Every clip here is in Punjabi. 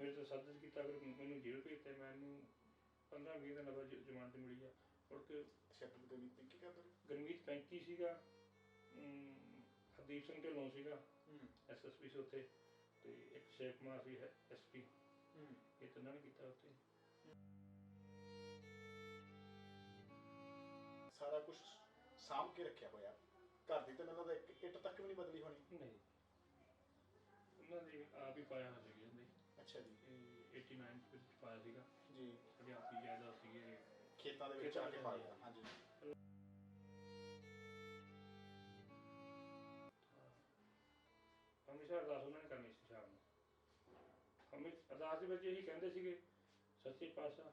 ਮੇਰੇ ਤੋਂ ਸੱਦ ਕੀਤਾ ਅਗਰ ਮੈਨੂੰ ਜੇਲ੍ਹ ਭੇਜਤੇ ਮੈਨੂੰ 15 20 ਦਿਨ ਬਾਅਦ ਜ਼ਮਾਨਤ ਮਿਲੀ ਆ। ਮੁੜ ਕੇ ਸ਼ਬਦ ਕਵੀ ਤੇ ਕੀ ਕਰਦੇ? ਗਰਮੀਤ 35 ਸੀਗਾ ਹਰਦੀਪ ਸਿੰਘ ਢਿੱਲੋਂ ਸੀਗਾ ਐਸਐਸਪੀ ਸੀ ਉੱਥੇ ਤੇ ਇੱਕ ਸ਼ੇਖ ਕੁਮਾਰ ਸੀ ਐਸਪੀ। ਇਹ ਤਿੰਨਾਂ ਨੇ ਕੀਤਾ ਉੱਥੇ। ਸਾਰਾ ਕੁਝ ਸਾਂਭ ਕੇ ਰੱਖਿਆ ਹੋਇਆ। ਘਰ ਦੀ ਤਾਂ ਮੈਨੂੰ ਲੱਗਦਾ ਇੱਕ ਇੱਟ ਤੱਕ ਵੀ ਨਹੀਂ ਬਦਲੀ ਹੋਣੀ। ਨਹੀਂ। ਉਹਨਾਂ ਦੇ ਆਪ ਹੀ ਪਾਇਆ ਹੋਇਆ ਸੀ। ਅੱਛਾ ਜੀ। ਇਹ 89 ਵਿੱਚ ਪਾਇਆ ਸੀਗਾ। ਜੀ। ਅਧਿਆਪੀ ਜਾਇਦਾਦ ਸੀਗੇ ਖੇਤਾਂ ਦੇ ਵਿੱਚ ਆ ਕੇ ਪਾ ਲਿਆ ਹਾਂਜੀ। ਹਮੇਸ਼ਾ ਅਰਦਾਸ ਉਹਨਾਂ ਨੇ ਕਰਨੀ ਸੀ ਸ਼ਾਮ ਨੂੰ। ਹਮੇਸ਼ਾ ਅਰਦਾਸ ਦੇ ਵਿੱਚ ਇਹੀ ਕਹਿੰਦੇ ਸੀਗੇ ਸੱਚੇ ਪਾਤਸ਼ਾਹ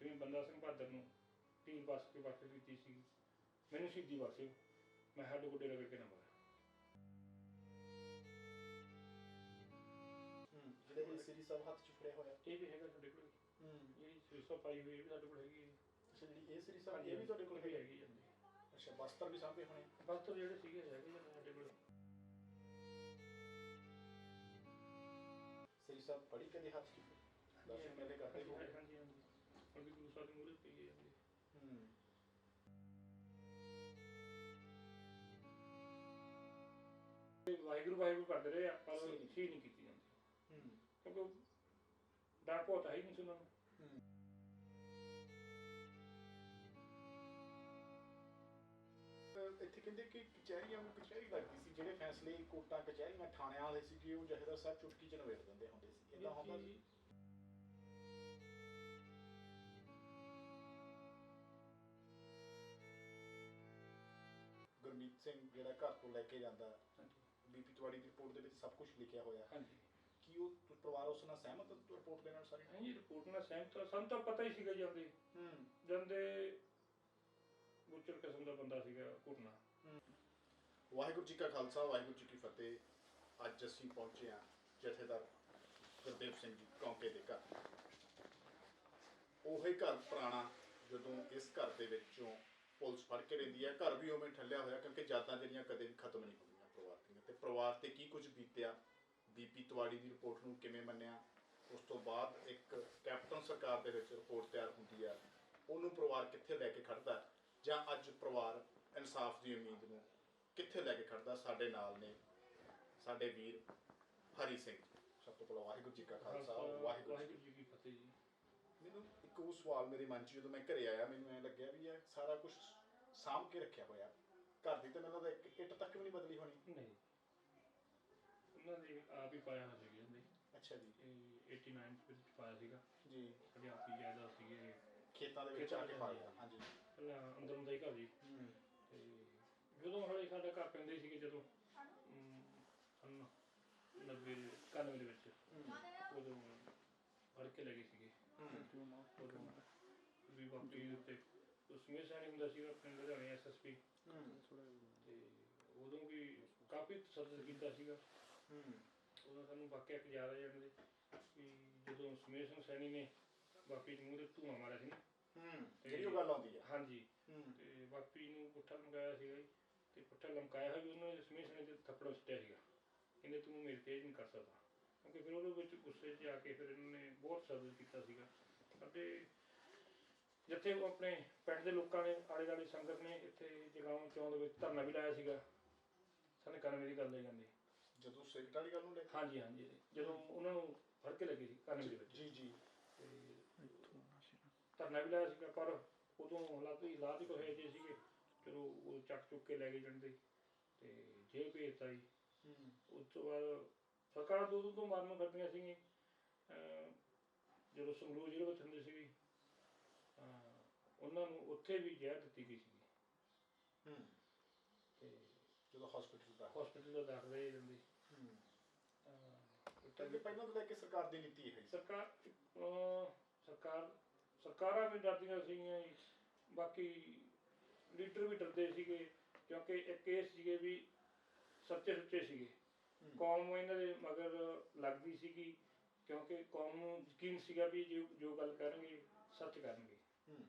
ਜਿਵੇਂ ਬੰਦਾ ਸਿੰਘ ਬਹਾਦਰ ਨੂੰ ਤੀਰ ਬਸ ਕੇ ਬਖਸ਼ ਦਿੱਤੀ ਸੀ ਮੈਨੂੰ ਸਿੱਧੀ ਬਖਸ਼ਿਓ। ਮੈਂ ਹੱਡ ਗੁੱਡੇ ਰਗੜ ਕੇ ਨਾ ਜਿਹੜੇ ਸ੍ਰੀ ਸਾਹਿਬ ਹੱਥ ਚ ਫੜਿਆ ਹੋਇਆ। ਇਹ ਵੀ ਹੈਗਾ ਤੁਹਾਡੇ ਕੋਲ। ਹੂੰ। ਇਹ ਸਿਰਸਾ ਪਾਈ ਹੋਈ ਇਹ ਵੀ ਸਾਡੇ ਕੋਲ ਹੈਗੀ ਹੈ ਅੱਛਾ ਜਿਹੜੀ ਇਹ ਸ੍ਰੀ ਇਹ ਵੀ ਤੁਹਾਡੇ ਕੋਲ ਹੈਗੀ ਹੈਗੀ ਜਾਂਦੀ ਅੱਛਾ ਬਸਤਰ ਵੀ ਸਾਂਭੇ ਹੋਣੇ ਬਸ ਤਾਂ ਜਿਹੜੇ ਸੀਗੇ ਹੈਗੇ ਜਾਂਦੇ ਸਾਡੇ ਕੋਲ। ਸ੍ਰੀ ਸਾਹਿਬ ਪੜੀ ਕਦੇ ਹੱਥ ਚ ਦਰਸ਼ਨ ਮੇਲੇ ਕਰਦੇ ਹੋ ਹਾਂਜੀ ਹਾਂਜੀ ਵੀ ਗੁਰੂ ਸਾਹਿਬ ਦੀ ਮੂਰਤ ਪਈ ਹੈ ਜਾਂਦੀ ਹੂੰ। ਤੇ ਵਾਹਿਗੁਰੂ ਵਾਹਿਗੁਰੂ ਕਰਦੇ ਰਹੇ ਆ ਪਰ ਸੀ ਨਹੀਂ। ਕੀਤੀ ਉਹਨਾਂ ਨੂੰ ਹੂੰ ਅਹ ਇੱਥੇ ਕਹਿੰਦੇ ਕਿ ਕਚਹਿਰੀਆਂ ਨੂੰ ਕਚਹਿਰੀ ਲੱਗਦੀ ਸੀ ਜਿਹੜੇ ਫੈਸਲੇ ਕੋਰਟਾਂ ਕਚਹਿਰੀਆਂ ਥਾਣਿਆਂ ਵਾਲੇ ਸੀ ਕਿ ਉਹ ਜਹੇਦਾਰ ਸਾਹਿਬ ਚੁਟਕੀ ਚ ਨਵੇੜ ਦਿੰਦੇ ਹੁੰਦੇ ਸੀ। ਇਦਾਂ ਹੁੰਦਾ ਸੀ। ਗੁਰਮੀਤ ਸਿੰਘ ਜਿਹੜਾ ਘਰ ਤੋਂ ਲੈ ਕੇ ਜਾਂਦਾ ਬੀਪੀ ਤਿਵਾੜੀ ਦੀ ਰਿਪੋਰਟ ਦੇ ਵਿੱਚ ਸਭ ਕੁਝ ਲਿਖਿਆ ਹੋਇਆ। ਕੀ ਉਹ ਪਰਿਵਾਰ ਉਸ ਨਾਲ ਸਹਿਮਤ ਹੈ ਰਿਪੋਰਟ ਦੇ ਨਾਲ ਸਾਰੀ ਹਾਂਜੀ ਰਿਪੋਰਟ ਨਾਲ ਸਹਿਮਤ ਆ। ਸਾਨੂੰ ਤਾਂ ਪਤਾ ਹੀ ਸੀਗਾ ਜਾਂਦੇ। ਹੂੰ। ਜਾਂਦੇ ਗੁੱਚਰ ਕਿਸਮ ਦਾ ਬੰਦਾ ਸੀਗਾ ਘੁਰਨਾ। ਵਾਹਿਗੁਰੂ ਜੀ ਕਾ ਖਾਲਸਾ ਵਾਹਿਗੁਰੂ ਜੀ ਕੀ ਫਤਿਹ। ਅੱਜ ਅਸੀਂ ਪਹੁੰਚੇ ਹਾਂ ਜਥੇਦਾਰ ਗੁਰਦੇਵ ਸਿੰਘ ਜੀ ਕੌਂਕੇ ਦੇ ਘਰ। ਉਹੀ ਘਰ ਪੁਰਾਣਾ ਜਦੋਂ ਇਸ ਘਰ ਦੇ ਵਿੱਚੋਂ ਪੁਲਿਸ ਫੜ ਕੇ ਲੈਂਦੀ ਹੈ। ਘਰ ਵੀ ਉਵੇਂ ਠੱਲਿਆ ਹੋਇਆ ਕਿਉਂਕਿ ਜਾਤਾਂ ਜਿਹੜੀਆਂ ਕਦੇ ਵੀ ਖਤਮ ਨਹੀਂ ਹੁੰਦੀਆਂ ਪਰਿਵਾਰ ਦੀਆਂ। ਤੇ ਪਰਿਵਾਰ ਤੇ ਕੀ ਕੁਝ ਬੀਤਿਆ ਬੀਪੀ ਤਿਵਾੜੀ ਦੀ ਰਿਪੋਰਟ ਨੂੰ ਕਿਵੇਂ ਮੰਨਿਆ ਉਸ ਤੋਂ ਬਾਅਦ ਇੱਕ ਕੈਪਟਨ ਸਰਕਾਰ ਦੇ ਵਿੱਚ ਰਿਪੋਰਟ ਤਿਆਰ ਹੁੰਦੀ ਹੈ ਉਹਨੂੰ ਪਰਿਵਾਰ ਕਿੱਥੇ ਲੈ ਕੇ ਖੜਦਾ? ਜਾਂ ਅੱਜ ਪਰਿਵਾਰ ਇਨਸਾਫ ਦੀ ਉਮੀਦ ਨੂੰ ਕਿੱਥੇ ਲੈ ਕੇ ਖੜਦਾ ਸਾਡੇ ਨਾਲ ਨੇ ਸਾਡੇ ਵੀਰ ਹਰੀ ਸਿੰਘ। ਸਭ ਤੋਂ ਪਹਿਲਾਂ ਵਾਹਿਗੁਰੂ ਜੀ ਕਾ ਖਾਲਸਾ ਵਾਹਿਗੁਰੂ ਜੀ ਕੀ ਫਤਿਹ ਜੀ। ਮੈਨੂੰ ਇੱਕ ਉਹ ਸਵਾਲ ਮੇਰੇ ਮਨ 'ਚ ਜਦੋਂ ਮੈਂ ਘਰੇ ਆਇਆ ਮੈਨੂੰ ਐ ਲੱਗਿਆ ਵੀ ਇਹ ਸਾਰਾ ਕੁਝ ਸਾਂਭ ਕੇ ਰੱਖਿਆ ਹੋਇਆ ਘਰ ਦੀ ਤਾਂ ਮੈਨੂੰ ਲੱਗਦਾ ਇੱਕ ਇੱਟ ਤੱਕ ਵੀ ਨਹੀਂ ਬਦਲੀ ਹੋਣੀ ਨਹੀਂ ਉਹਨਾਂ ਦੇ ਆਪ ਹੀ ਪਾਇਆ ਹੋਇਆ ਸੀ ਜਾਂਦੇ ਅੱਛਾ ਜੀ। ਇਹ 89 ਵਿੱਚ ਪਾਇਆ ਸੀਗਾ। ਜੀ। ਅਧਿਆਪੀ ਜਾਇਦਾਦ ਸੀਗੇ ਖੇਤਾਂ ਦੇ ਵਿੱਚ ਆ ਕੇ ਪਾ ਲਿਆ ਹਾਂਜੀ। ਪਹਿਲਾਂ ਅੰਦਰ ਹੁੰਦਾ ਹੀ ਘਰ ਜੀ ਤੇ ਜਦੋਂ ਹਲੇ ਸਾਡਾ ਘਰ ਪੈਂਦੇ ਸੀਗੇ ਜਦੋਂ ਸੰਨ 90 91 ਦੇ ਵਿੱਚ। ਉਦੋਂ ਫੜ ਕੇ ਲੈ ਗਏ ਸੀਗੇ। ਉਦੋਂ ਵੀ ਵਾਪੀ ਦੇ ਉੱਤੇ ਉਸਮੇ ਸਾਨੀ ਹੁੰਦਾ ਸੀ ਆਪਣੇ ਲੁਧਿਆਣੇ ਐਸਐਸਪੀ ਤੇ ਉਦੋਂ ਵੀ ਕਾਫੀ ਤਸੱਦਦ ਕੀਤਾ ਸੀਗਾ। ਹੂੰ। ਉਦੋਂ ਸਾਨੂੰ ਵਾਕਿਆ ਇੱਕ ਯਾਦ ਆ ਜਾਂਦੇ ਕਿ ਜਦੋਂ ਸਮੇਰ ਸਿੰਘ ਸੈਣੀ ਨੇ ਵਾਪੀ ਦੇ ਮੂੰਹ ਤੇ ਧੂਆਂ ਮਾਰਿਆ ਸੀ ਨਾ। ਹੂੰ ਜਿਹੜੀ ਉਹ ਗੱਲ ਆਉਂਦੀ ਹੈ ਹਾਂਜੀ। ਹੂੰ। ਤੇ ਵਾਪੀ ਨੂੰ ਪੁੱਠਾ ਲਮਕਾਇਆ ਸੀਗਾ ਜੀ। ਤੇ ਪੁੱਠਾ ਲਮਕਾਇਆ ਹੋਇਆ ਵੀ ਉਹਨਾਂ ਨੇ ਸਮੇਰ ਸਿੰਘ ਦੇ ਥੱਪੜ ਸੁੱਟਿਆ ਸੀਗਾ। ਕਹਿੰਦੇ ਤੂੰ ਮੇਰੇ ਤੇ ਇਹ ਨਹੀਂ ਕਰ ਸਕਦਾ। ਕਿਉਂਕਿ ਫਿਰ ਉਹਦੇ ਵਿੱਚ ਗੁੱਸੇ 'ਚ ਆ ਕੇ ਫਿਰ ਇਹਨਾਂ ਨੇ ਬਹੁਤ ਸਬਰ ਕੀਤਾ ਸੀਗਾ। ਸਾਡੇ ਜਿੱਥੇ ਉਹ ਆਪਣੇ ਪਿੰਡ ਦੇ ਲੋਕਾਂ ਨੇ ਆਲੇ ਦੁਆਲੇ ਸੰਗਤ ਨੇ ਇੱਥੇ ਜਗਾਉਂ ਚੌਂਕ ਦੇ ਵਿੱਚ ਧਰਨਾ ਵੀ ਲਾਇਆ ਸੀਗਾ। ਸਨ 91 ਦੀ ਗੱਲ ਹੈ ਜਾਂਦੀ। ਜਦੋਂ ਸਿਗਰਟ ਵਾਲੀ ਗੱਲ ਨੂੰ ਲੈ ਕੇ? ਹਾਂਜੀ ਹਾਂਜੀ। ਜਦੋਂ ਉਹਨਾਂ ਨੂੰ ਫੜ ਕੇ ਲੱਗੀ ਸੀ ਦੇ ਵਿੱਚ। ਜੀ ਜੀ। ਤੇ ਧਰਨਾ ਵੀ ਲਾਇਆ ਸੀਗਾ ਪਰ ਉਦੋਂ ਹਾਲਾਤ ਹੀ ਹਾਲਾਤ ਹੀ ਕੋਈ ਜੇ ਸੀਗੇ। ਚਲੋ ਉਹ ਚੱਕ ਚੁੱਕ ਕੇ ਲੈ ਗਏ ਜਾਂਦੇ ਤੇ ਜੇਲ੍ਹ ਭੇਜਤਾ ਜੀ। ਹੂੰ। ਉਸ ਤੋਂ ਬਾਅਦ ਸਰਕਾਰ ਦੋ ਤੋਂ ਮਾਰਨ ਕਰਦੀਆਂ ਅਹ ਜਦੋਂ ਸੰਗਰੂਰ ਜ਼ਿਲ੍ਹੇ ਵਿੱਚ ਹੁੰਦੇ ਸੀਗੇ ਉਹਨਾਂ ਨੂੰ ਉੱਥੇ ਵੀ ਜ਼ਹਿਰ ਦਿੱਤੀ ਗਈ ਸੀਗੀ। ਹੂੰ। ਤੇ ਜਦੋਂ ਹਸਪੀਟਲ ਦਾ ਹਸਪੀਟਲ ਦਾ ਦਾਖਲ ਰਹੇ ਜਾਂਦੇ ਹੂੰ ਅਹ ਕਹਿੰਦੇ ਪਹਿਲਾਂ ਤੋਂ ਲੈ ਕੇ ਸਰਕਾਰ ਦੀ ਨੀਤੀ ਇਹ ਹੈ। ਸਰਕਾਰ ਅਹ ਸਰਕਾਰ ਸਰਕਾਰਾਂ ਵੀ ਡਰਦੀਆਂ ਸੀਗੀਆਂ ਜੀ। ਬਾਕੀ ਲੀਡਰ ਵੀ ਡਰਦੇ ਸੀਗੇ ਕਿਉਂਕਿ ਇੱਕ ਇਹ ਸੀਗੇ ਵੀ ਸੱਚੇ ਸੁੱਚੇ ਸੀਗੇ। ਕੌਮ ਇਹਨਾਂ ਦੇ ਮਗਰ ਲੱਗਦੀ ਸੀਗੀ ਕਿਉਂਕਿ ਕੌਮ ਨੂੰ ਯਕੀਨ ਸੀਗਾ ਵੀ ਜੋ ਜੋ ਗੱਲ ਕਰਨਗੇ ਸੱਚ ਕਰਨਗੇ। ਹੂੰ।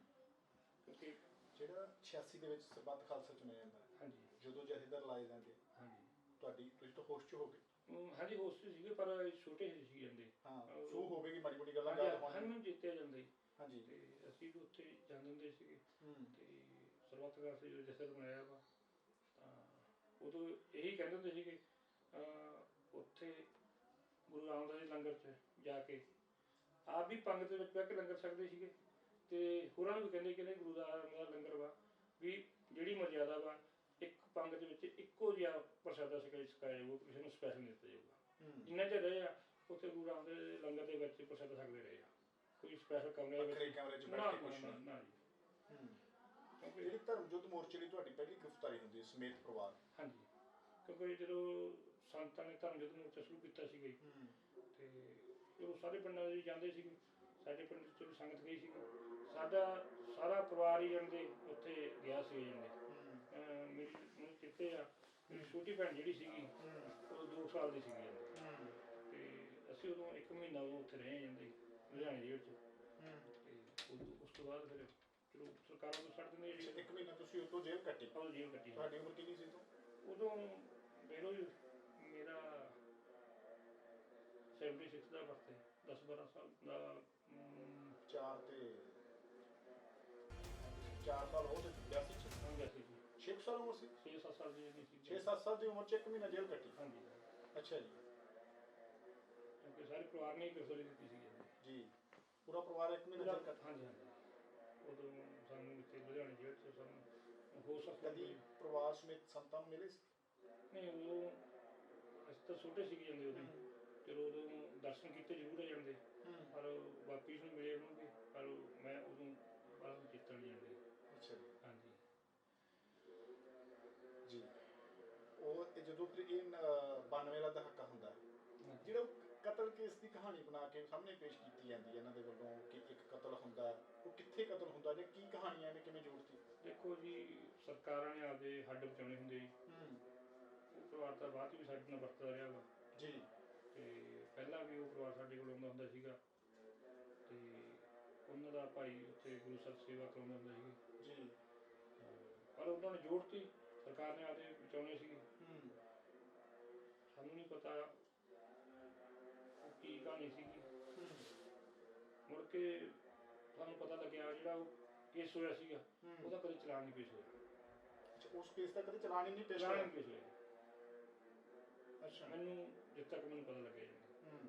ਕਿਉਂਕਿ ਜਿਹੜਾ 86 ਦੇ ਵਿੱਚ ਸਰਬੱਤ ਖਾਲਸਾ ਚੁਣਿਆ ਜਾਂਦਾ ਹੈ, ਹਾਂਜੀ। ਜਦੋਂ ਜਥੇਦਾਰ ਲਾਏ ਜਾਂਦੇ ਹਾਂਜੀ। ਤੁਹਾਡੀ ਤੁਸੀਂ ਤਾਂ ਹੋਸ਼ ਚ ਹੋ ਗਏ। ਹਾਂਜੀ ਹੋਸਟ ਸੀਗੇ ਪਰ ਛੋਟੇ ਹੀ ਸੀ ਜਾਂਦੇ ਹਾਂ ਸ਼ੋ ਹੋਵੇਗੀ ਮਾੜੀ ਮੋਟੀ ਗੱਲਾਂ ਗੱਲ ਪਾਉਣੀ ਹਾਂ ਜਿੱਤੇ ਜਾਂਦੇ। ਹਾਂਜੀ। ਤੇ ਅਸੀਂ ਵੀ ਉੱਥੇ ਜਾਂਦੇ ਹੁੰਦੇ ਸੀਗੇ। ਤੇ ਸਰਵਤ ਦਾ ਸੀ ਜਦੋਂ ਜਸਰ ਬਣਾਇਆ ਵਾ ਉਦੋਂ ਇਹੀ ਕਹਿੰਦੇ ਹੁੰਦੇ ਸੀਗੇ ਉੱਥੇ ਗੁਰੂ ਰਾਮਦਾਸ ਦੇ ਲੰਗਰ 'ਚ ਜਾ ਕੇ। ਆਪ ਵੀ ਪੰਗ ਦੇ ਵਿੱਚ ਬਹਿ ਕੇ ਲੰਗਰ ਸਕਦੇ ਸੀਗੇ। ਤੇ ਹੋਰਾਂ ਨੂੰ ਵੀ ਕਹਿੰਦੇ ਕਿ ਗੁਰੂ ਦਾ ਲੰਗਰ ਵਾ ਵੀ ਜਿਹੜੀ ਮਰਜ਼ਾਦਾ ਵਾ ਦੇ ਵਿੱਚ ਇੱਕੋ ਜਿਹਾ ਪ੍ਰਸ਼ਾਦਾ ਸਿਖਾਈ ਸਿਖਾਇਆ ਜਾਊਗਾ ਕਿਸੇ ਨੂੰ ਸਪੈਸ਼ਲ ਨਹੀਂ ਦਿੱਤਾ ਜਾਊਗਾ। ਜਿੰਨਾ ਚਿਰ ਰਹੇ ਆ ਉੱਥੇ ਗੁਰੂ ਜੀ ਦੇ ਲੰਗਰ ਦੇ ਵਿੱਚ ਪ੍ਰਸ਼ਾਦਾ ਛਕਦੇ ਰਹੇ ਆ। ਕੋਈ ਸਪੈਸ਼ਲ ਕਮਰੇ ਦੇ ਵੱਖਰੇ ਵਿੱਚ ਕਮਰੇ 'ਚ ਬੈਠ ਕੇ ਕੁਛ। ਨਾ ਜੀ। ਕਿਉਂਕਿ ਜਿਹੜੀ ਧਰਮ ਯੁੱਧ ਮੋਰਚੇ ਲਈ ਤੁਹਾਡੀ ਪਹਿਲੀ ਗ੍ਰਿਫਤਾਰੀ ਹੁੰਦੀ ਹੈ ਸਮੇਤ ਪਰਿਵਾਰ। ਹਾਂਜੀ। ਕਿਉਂਕਿ ਜਦੋਂ ਸੰਤਾਂ ਨੇ ਧਰਮ ਯੁੱਧ ਮੋਰਚਾ ਸ਼ੁਰੂ ਕੀਤਾ ਹੂੰ। ਤੇ ਜਦੋਂ ਸਾਰੇ ਪਿੰਡਾਂ ਦੇ ਜਾਂਦੇ ਸੀਗੇ ਸਾਡੇ ਪਿੰਡ ਚ ਵੀ ਸੰਗਤ ਗਈ ਸੀਗੀ। ਸਾਡਾ ਸਾਰਾ ਪਰਿਵਾਰ ਹੀ ਜਾਂਦੇ ਉੱਥੇ ਗਿਆ ਸੀ ਜਾਂਦੇ ਮੇਰੀ ਮੈਨੂੰ ਚਿੱਤੇ ਆ। ਮੇਰੀ ਛੋਟੀ ਭੈਣ ਜਿਹੜੀ ਸੀਗੀ ਉਹ 2 ਸਾਲ ਦੀ ਸੀਗੀ ਤੇ ਅਸੀਂ ਉਦੋਂ ਇੱਕ ਮਹੀਨਾ ਉਦੋਂ ਉੱਥੇ ਰਹੇ ਜਾਂਦੇ ਲੁਧਿਆਣੇ ਜੇਲ੍ਹ ਚ। ਤੇ ਉਸ ਤੋਂ ਬਾਅਦ ਫਿਰ ਚਲੋ ਸਰਕਾਰਾਂ ਨੂੰ ਛੱਡ ਦਿੰਦੇ ਅੱਛਾ, ਜੀ ਇੱਕ ਮਹੀਨਾ ਤੁਸੀਂ ਉਤੋਂ ਜੇਲ੍ਹ ਕੱਟੀ? ਉਹ ਜੇਲ੍ਹ ਕੱਟੀ ਤੁਹਾਡੀ ਉਮਰ ਕਿੰਨੀ ਸੀ ਤੋਂ ਉਦੋਂ ਮੇਰੋ ਮੇਰਾ 76 ਦਾ ਵਰਤੇ 10 12 ਸਾਲ ਦਾ ਅਮ, 4 ਤੇ 4 ਸਾਲ ਹੋ ਤੇ 82 ਚ ਹੋ ਗਿਆ 6 ਸਾਲ ਉਮਰ ਸੀ? 6 7 ਸਾਲ ਦੀ ਨਹੀਂ ਸੀ। 6-7 ਸਾਲ ਦੀ ਉਮਰ ਚ ਇੱਕ ਮਹੀਨਾ ਜੇਲ੍ਹ ਕੱਟੀ। ਹਾਂਜੀ। ਅੱਛਾ ਜੀ। ਕਿਉਂਕਿ ਸਾਰੇ ਪਰਿਵਾਰ ਨੇ ਹੀ ਗਰਸੋਲੀ ਦਿੱਤੀ ਸੀ ਜੀ। ਪੂਰਾ ਪਰਿਵਾਰ ਇੱਕ ਮਹੀਨਾ ਜੇਲ੍ਹ ਕੱਟੀ ਹਾਂਜੀ ਹਾਂਜੀ। ਉਦੋਂ ਸਾਨੂੰ ਇੱਥੇ ਲੁਧਿਆਣੇ ਜੇਲ੍ਹ ਚ ਸਾਨੂੰ ਹੋ ਸਕਦਾ ਕਦੀ ਪਰਿਵਾਰ ਸਮੇਤ ਸੰਤਾਂ ਨੂੰ ਮਿਲੇ ਸੀ? ਨਹੀਂ ਉਦੋਂ ਅਸੀਂ ਤਾਂ ਛੋਟੇ ਸੀਗੇ ਜਾਂਦੇ ਉਦੋਂ। ਚਲੋ ਉਦੋਂ ਦਰਸ਼ਨ ਕੀਤੇ ਜ਼ਰੂਰ ਜਾਂਦੇ। ਪਰ ਵਾਪਿਸ ਨੂੰ ਮਿਲੇ ਹੋਣਗੇ। ਪਰ ਮੈਂ ਉਦੋਂ ਬਾਹਰ ਨੂੰ ਚਿੱਤਰ ਨਹੀਂ ਜਾਂਦੇ ਅੱਛਾ ਜੀ ਹਾਂਜੀ ਜੀ ਉਹ ਇਹ ਜਦੋਂ ਇਹ 92 ਦਾ ਦਹਾਕਾ ਹੁੰਦਾ ਹੈ, ਜਿਹੜਾ ਕਤਲ ਕੇਸ ਦੀ ਕਹਾਣੀ ਬਣਾ ਕੇ ਸਾਹਮਣੇ ਪੇਸ਼ ਕੀਤੀ ਜਾਂਦੀ ਹੈ ਇਹਨਾਂ ਦੇ ਵੱਲੋਂ ਕਿ ਇੱਕ ਕਤਲ ਹੁੰਦਾ ਉਹ ਕਿੱਥੇ ਕਤਲ ਹੁੰਦਾ ਜਾਂ ਕੀ ਕਹਾਣੀਆਂ ਇਹਨੇ ਕਿਵੇਂ ਜੋੜਤੀ ਦੇਖੋ ਜੀ ਸਰਕਾਰਾਂ ਨੇ ਆਪਦੇ ਹੱਡ ਬਚਾਉਣੇ ਹੁੰਦੇ ਜੀ। ਹੂੰ। ਉਹ ਪਰਿਵਾਰ ਤਾਂ ਬਾਅਦ ਵੀ ਸਾਡੇ ਨਾਲ ਵਰਤਦਾ ਰਿਹਾ ਵਾ। ਜੀ। ਤੇ ਪਹਿਲਾਂ ਵੀ ਉਹ ਪਰਿਵਾਰ ਸਾਡੇ ਕੋਲ ਆਉਂਦਾ ਹੁੰਦਾ ਸੀਗਾ। ਤੇ ਉਹਨਾਂ ਦਾ ਭਾਈ ਉੱਥੇ ਗੁਰੂ ਸਾਹਿਬ ਸੇਵਾ ਕਰਾਉਂਦਾ ਹੁੰਦਾ ਸੀ ਜੀ। ਪਰ ਉਹਨਾਂ ਨੇ ਜੋੜਤੀ ਸਰਕਾਰ ਨੇ ਆਪਦੇ ਬਚਾਉਣੇ ਸੀਗੇ। ਸਾਨੂੰ ਨਹੀਂ ਪਤਾ ਕੀ ਕਹਾਣੀ ਸੀਗੀ। ਮੁੜ ਕੇ ਸਾਨੂੰ ਪਤਾ ਲੱਗਿਆ ਜਿਹੜਾ ਉਹ ਕੇਸ ਹੋਇਆ ਸੀਗਾ ਉਹਦਾ ਕਦੇ ਚਲਾਨ ਨਹੀਂ ਪੇਸ਼ ਹੋਇਆ। ਅੱਛਾ, ਉਸ ਕੇਸ ਦਾ ਕਦੇ ਚਲਾਨ ਹੀ ਨਹੀਂ ਪੇਸ਼ ਹੋਇਆ? ਪੇਸ਼ ਹੋਇਆ। ਅੱਛਾ। ਮੈਨੂੰ ਜਿੱਦ ਤੱਕ ਮੈਨੂੰ ਪਤਾ ਲੱਗਿਆ ਹੂੰ।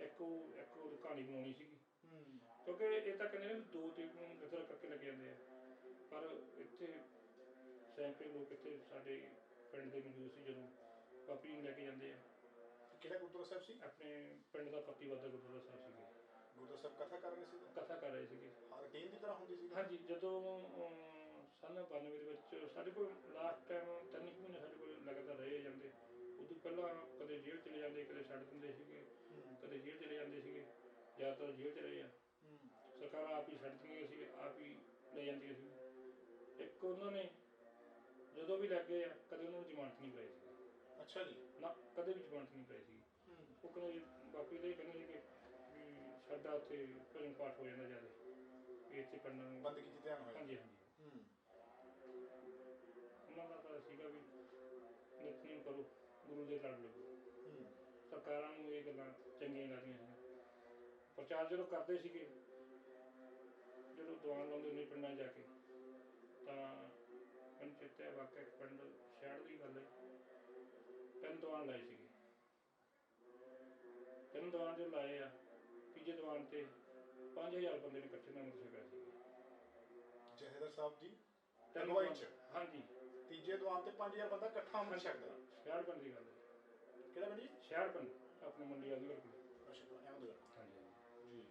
ਇੱਕ ਉਹ ਇੱਕ ਉਹ ਕਹਾਣੀ ਬਣਾਉਣੀ ਸੀਗੀ। ਹੂੰ। ਕਿਉਂਕਿ ਇਹ ਤਾਂ ਕਹਿੰਦੇ ਨੇ ਦੋ ਤੀਰ ਨੂੰ ਨਜ਼ਰ ਕਰਕੇ ਲੱਗ ਜਾਂਦੇ ਆ। ਪਰ ਇੱਥੇ ਸੈਂਕੜੇ ਲੋਕ ਇੱਥੇ ਸਾਡੇ ਪਿੰਡ ਦੇ ਮੌਜੂਦ ਸੀ ਜਦੋਂ ਪਾਪੀ ਨੂੰ ਲੈ ਕੇ ਜਾਂਦੇ ਆ। ਕਿਹੜਾ ਗੁਰਦੁਆਰਾ ਸਾਹਿਬ ਸੀ? ਆਪਣੇ ਪਿੰਡ ਦਾ ਪੱਤੀ ਵਾਦਾ ਗੁਰਦੁਆਰਾ ਸਾਹਿਬ ਸੀਗੇ। ਗੁਰਦੁਆਰਾ ਸਾਹਿਬ ਕਥਾ ਕਰ ਰਹੇ ਸੀ? ਕਥਾ ਕਰ ਰਹੇ ਸੀਗੇ। ਹਾਂ ਰੁਟੀਨ ਦੀ ਤਰ੍ਹਾਂ ਹੁੰਦੀ ਸੀ? ਹਾਂਜੀ ਜਦੋਂ ਅਮ, 92 ਦੇ ਵਿੱਚ ਸਾਡੇ ਕੋਲ ਲਾਸਟ ਟਾਈਮ ਤਿੰਨ ਕੁ ਮਹੀਨੇ ਸਾਡੇ ਕੋਲ ਲਗਾਤਾਰ ਰਹੇ ਜਾਂਦੇ। ਉਦੋਂ ਪਹਿਲਾਂ ਕਦੇ ਜੇਲ੍ਹ ਚਲੇ ਜਾਂਦੇ ਕਦੇ ਛੱਡ ਦਿੰਦੇ ਸੀਗੇ। ਕਦੇ ਜੇਲ੍ਹ ਚਲੇ ਜਾਂਦੇ ਸੀਗੇ। ਜ਼ਿਆਦਾਤਰ ਜੇਲ੍ਹ ਚ ਰਹੇ ਆ। ਸਰਕਾਰਾਂ ਆਪ ਹੀ ਛੱਡ ਦਿੰਦੀਆਂ ਸੀ ਆਪ ਹੀ ਲੈ ਜਾਂਦੀਆਂ ਸੀ। ਇੱਕ ਉਹਨਾਂ ਨੇ ਜਦੋਂ ਵੀ ਲੱਗੇ ਆ ਕਦੇ ਉਹਨਾਂ ਨੂੰ ਜ਼ਮਾਨਤ ਨਹੀਂ ਪਾਈ ਸੀ। ਅੱਛਾ ਜੀ। ਨਾ ਕਦੇ ਵੀ ਜ਼ਮਾਨਤ ਨਹੀਂ ਪਾਈ ਸੀ ਹੂੰ। ਉਹ ਕਹਿੰਦੇ ਜੀ ਬਾਕੀ ਦੇ ਕਹਿੰਦੇ ਸੀ ਕਿ ਵੀ ਸਾਡਾ ਉੱਥੇ ਭਜਨ ਪਾਠ ਹੋ ਜਾਂਦਾ ਜ਼ਿਆਦਾ। ਵੀ ਇੱਥੇ ਪਿੰਡਾਂ ਨੂੰ ਬੰਦਗੀ ਚ ਧਿਆਨ ਹੋਇਆ। ਹਾਂਜੀ ਹਾਂਜੀ। ਹੂੰ। ਉਹਨਾਂ ਦਾ ਤਾਂ ਸੀਗਾ ਵੀ ਨਿਤਨੇਮ ਕਰੋ ਗੁਰੂ ਦੇ ਲੜ ਲੱਗੋ ਹੂੰ। ਸਰਕਾਰਾਂ ਨੂੰ ਇਹ ਗੱਲਾਂ ਚੰਗੀਆਂ ਲੱਗਦੀਆਂ ਸੀ। ਪ੍ਰਚਾਰ ਜਦੋਂ ਕਰਦੇ ਸੀਗੇ ਜਦੋਂ ਦੀਵਾਨ ਲਾਉਂਦੇ ਨੇ ਪਿੰਡਾਂ ਜਾ ਕੇ ਤਾਂ ਮੈਨੂੰ ਚੇਤੇ ਹੈ ਵਾਕਿਆ ਇੱਕ ਪਿੰਡ ਸ਼ਹਿਰ ਦੀ ਗੱਲ ਹੈ। ਤਿੰਨ ਦੀਵਾਨ ਲਾਏ ਸੀਗੇ। ਤਿੰਨ ਦੀਵਾਨ ਜੋ ਲਾਏ ਆ ਤੀਜੇ ਦੀਵਾਨ ਤੇ 5000 ਬੰਦੇ ਨੇ ਇਕੱਠੇ ਨਾਲ ਛਕਿਆ ਸੀ ਜਹੇਦਰ ਸਾਹਿਬ ਦੀ ਤਿੰਨ ਅਗਵਾਈ ਦੀਵਾਨ- 'ਚ? ਹਾਂਜੀ। ਤੀਜੇ ਦੁਆਨ ਤੇ 5000 ਬੰਦਾ ਇਕੱਠਾ ਅੰਮ੍ਰਿਤ ਛਕਦਾ ਸ਼ਹਿਰ ਪਿੰਡ ਦੀ ਗੱਲ ਹੈ। ਕਿਹੜਾ ਬੰਦੀ ਸ਼ਹਿਰ ਪਿੰਡ ਆਪਣੇ ਮੰਡੀ ਗੱਲ ਕੋਲ ਅੱਛਾ ਅਹਿਮਦਗੜ ਹਾਂਜੀ ਜੀ।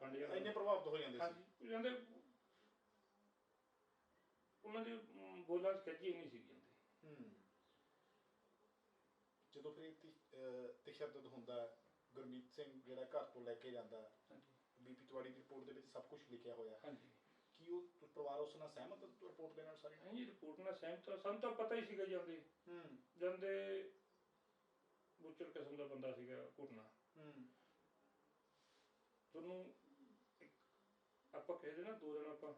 ਪੰਡਿਆ ਇੰਨੇ ਪ੍ਰਭਾਵਿਤ ਹੋ ਜਾਂਦੇ ਸੀ। ਹਾਂਜੀ ਕਹਿੰਦੇ ਉਹਨਾਂ ਦੀ ਬੋਲਾਂ 'ਚ ਖਿੱਚੀ ਨਹੀਂ ਸੀ ਜਾਂਦੀ। ਹੂੰ। ਜਦੋਂ ਫਿਰ ਇਹ ਤੀ- ਅਹ ਤਸ਼ੱਦਦ ਹੁੰਦਾ ਹੈ, ਗੁਰਮੀਤ ਸਿੰਘ ਜਿਹੜਾ ਘਰ ਤੋਂ ਲੈ ਕੇ ਜਾਂਦਾ ਹਾਂਜੀ। ਬੀਪੀ ਤਿਵਾੜੀ ਦੀ ਰਿਪੋਰਟ ਦੇ ਵਿੱਚ ਸਭ ਕੁਝ ਲਿਖਿਆ ਹੋਇਆ ਹਾਂਜੀ। ਕੀ ਉਹ ਤੁ- ਪਰਿਵਾਰ ਉਸ ਨਾਲ ਸਹਿਮਤ ਰਿਪੋਰਟ ਦੇ ਨਾਲ ਸਾਰੀ? ਹਾਂਜੀ ਰਿਪੋਰਟ ਨਾਲ ਸਹਿਮਤ ਆ। ਸਾਨੂੰ ਤਾਂ ਪਤਾ ਹੀ ਸੀਗਾ ਜਾਂਦੇ। ਹੂੰ। ਜਾਂਦੇ ਬੁੱਚਰ ਕਿਸਮ ਦਾ ਬੰਦਾ ਸੀਗਾ ਘੁਟਣਾ ਹੂੰ। ਤੁਹਾਨੂੰ ਇੱਕ- ਆਪਾਂ ਕਹਿੰਦੇ ਨਾ ਦੋ ਦਿਨ ਆਪਾਂ।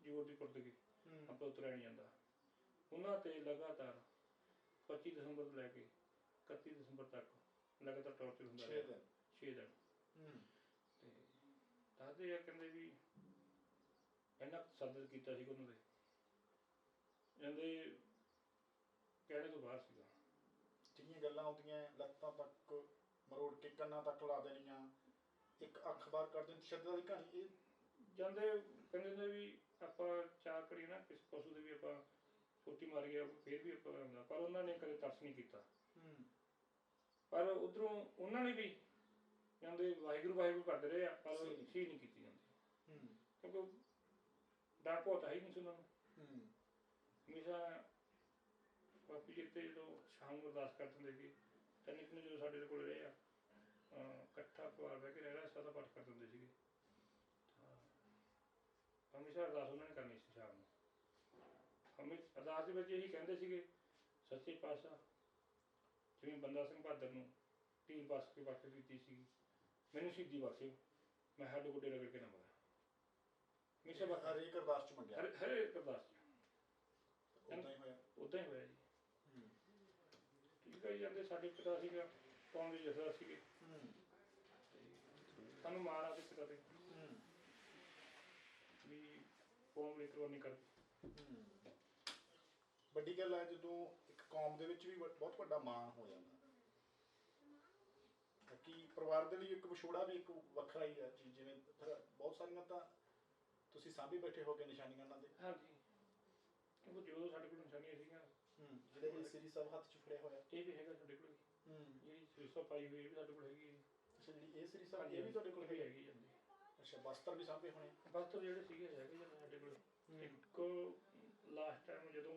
ਜੋਰ ਦੀ ਕੁਰਦਗੀ। ਹੂੰ। ਆਪਾਂ ਉਤਰਿਆ ਨਹੀਂ ਜਾਂਦਾ। ਉਹਨਾਂ ਤੇ ਲਗਾਤਾਰ 25 ਦਸੰਬਰ ਤੋਂ ਲੈ ਕੇ 31 ਦਸੰਬਰ ਤੱਕ ਲਗਾਤਾਰ ਟੌਰਚਰ ਹੁੰਦਾ 6 ਰਿਹਾ। ਦਿਨ। 6 ਦਿਨ। ਹੂੰ। ਤੇ ਦੱਸਦੇ ਆ ਕਹਿੰਦੇ ਵੀ ਇੰਨਾ ਸਦਦ ਕੀਤਾ ਸੀ ਉਹਨਾਂ ਦੇ। ਜਾਂਦੇ ਕਹਿਣੇ ਤੋਂ ਬਾਹਰ ਸੀਗਾ। ਜਿਹੜੀਆਂ ਗੱਲਾਂ ਆਉਂਦੀਆਂ ਲੱਤਾਂ ਤੱਕ ਮਰੋੜ ਕੇ ਕੰਨਾਂ ਤੱਕ ਲਾ ਦੇਣੀਆਂ ਇੱਕ ਅੱਖ ਬਾਹਰ ਕਰ ਦੇਣੀ ਸ਼ਰਧਾ ਦੀ ਕਹਾਣੀ ਇਹ ਜਾਂਦੇ ਕਹਿੰਦੇ ਨੇ ਵੀ ਆਪਾਂ ਚਾਹ ਕਰੀ ਨਾ ਕਿਸ ਪਸ਼ੂ ਦੇ ਵੀ ਆਪਾਂ ਛੋਟੀ ਮਾਰ ਗਿਆ ਫਿਰ ਵੀ ਆਪਾਂ ਹੁੰਦਾ ਪਰ ਉਹਨਾਂ ਨੇ ਕਦੇ ਤਰਸ ਨਹੀਂ ਕੀਤਾ। ਪਰ ਉਧਰੋਂ ਉਹਨਾਂ ਨੇ ਵੀ ਜਾਂਦੇ ਵਾਹਿਗੁਰੂ ਵਾਹਿਗੁਰੂ ਕਰਦੇ ਰਹੇ ਆ ਪਰ ਸੀ ਨਹੀਂ। ਕੀਤੀ ਜਾਂਦੀ। ਹੂੰ। ਕਿਉਂਕਿ ਡਰ ਬਹੁਤ ਹੈ ਨਹੀਂ ਸੀ ਉਹਨਾਂ ਨੂੰ। ਹਮੇਸ਼ਾ ਬਾਪੂ ਜੀ ਤੇ ਜਦੋਂ ਸ਼ਾਮ ਨੂੰ ਅਰਦਾਸ ਕਰਦੇ ਹੁੰਦੇ ਸੀ ਤਨਿਕ ਨੂੰ ਜਦੋਂ ਸਾਡੇ ਕੋਲ ਰਹੇ ਆ ਇਕੱਠਾ ਪਰਿਵਾਰ ਬਹਿ ਕੇ ਰਹਿਣਾ ਸਦਾ ਪਾਠ ਕਰਦੇ ਹੁੰਦੇ ਸੀਗੇ। ਹਮੇਸ਼ਾ ਅਰਦਾਸ ਉਹਨਾਂ ਨੇ ਕਰਨੀ ਨੂੰ ਅਰਦਾਸ ਦੇ ਵਿੱਚ ਇਹੀ ਕਹਿੰਦੇ ਸੀਗੇ ਸੱਚੇ ਪਾਤਸ਼ਾਹ ਜਿਵੇਂ ਬੰਦਾ ਸਿੰਘ ਬਹਾਦਰ ਨੂੰ ਤੀਰ ਬਸ ਕੇ ਵਕਤ ਦਿੱਤੀ ਸੀ ਮੈਨੂੰ ਸਿੱਧੀ ਬਖਸ਼ਿਓ ਮੈਂ ਹੱਡ ਗੋਡੇ ਰਗੜ ਕੇ ਨਾ ਮਰਾਂ। ਹਮੇਸ਼ਾ ਬਸ ਹਰੇਕ ਅਰਦਾਸ ਚ ਮੰਗਿਆ। ਹਰ ਹਰ ਇੱਕ ਅਰਦਾਸ 'ਚ। ਉਦਾਂ ਹੀ ਹੋਇਆ। ਉਦਾਂ ਹੀ ਹੋਇਆ ਜੀ। ਠੀਕ ਹੈ ਜਾਂਦੇ ਸਾਡੇ ਪਿਤਾ ਸੀਗਾ ਕੌਮ ਦੇ ਜਥੇਦਾਰ ਸੀਗੇ? ਸਾਨੂੰ ਮਾਣ ਆ ਤੇ ਪਿਤਾ ਤੇ। ਵੀ ਕੌਮ ਲਈ ਕੁਰਬਾਨੀ ਕਰ ਹੂੰ। ਵੱਡੀ ਗੱਲ ਹੈ ਜਦੋਂ ਇੱਕ ਕੌਮ ਦੇ ਵਿੱਚ ਵੀ ਬਹੁਤ ਵੱਡਾ ਮਾਣ ਹੋ ਜਾਂਦਾ। ਕਿ ਪਰਿਵਾਰ ਦੇ ਲਈ ਇੱਕ ਵਿਛੋੜਾ ਵੀ ਇੱਕ ਵੱਖਰਾ ਹੀ ਹੈ ਜਿਵੇਂ ਬਹੁਤ ਸਾਰੀਆਂ ਤਾਂ ਤੁਸੀਂ ਸਾਂਭੀ ਬੈਠੇ ਹੋਗੇ ਨਿਸ਼ਾਨੀਆਂ ਉਹਨਾਂ ਦੇ। ਹਾਂਜੀ। ਉਹ ਜੋ ਸਾਡੇ ਕੋਲ ਨਿਸ਼ਾਨੀਆਂ ਸੀਗੀਆਂ ਜਿਹੜੇ ਇਹ ਸ੍ਰੀ ਸਾਹਿਬ ਹੱਥ 'ਚ ਫੜਿਆ ਹੋਇਆ। ਇਹ ਵੀ ਹੈਗਾ ਸਾਡੇ ਕੋਲ ਹੂੰ। ਜਿਹੜੀ ਸਿਰਸਾ ਪਾਈ ਹੋਈ ਇਹ ਵੀ ਸਾਡੇ ਕੋਲ ਹੈਗੀ ਹੈ। ਅੱਛਾ ਜਿਹੜੀ ਇਹ ਸ੍ਰੀ ਸਾਹਿਬ ਇਹ ਵੀ ਤੁਹਾਡੇ ਕੋਲ ਹੈ ਹੈਗੀ? ਜਾਂਦੀ। ਅੱਛਾ ਬਸਤਰ ਵੀ ਸਾਂਭੇ ਹੋਣੇ ਬਸ ਤੋਂ ਜਿਹੜੇ ਸੀਗੇ ਹੈਗੇ ਸਾਡੇ ਕੋਲ। ਇੱਕ ਲਾਸਟ ਟਾਈਮ ਜਦੋਂ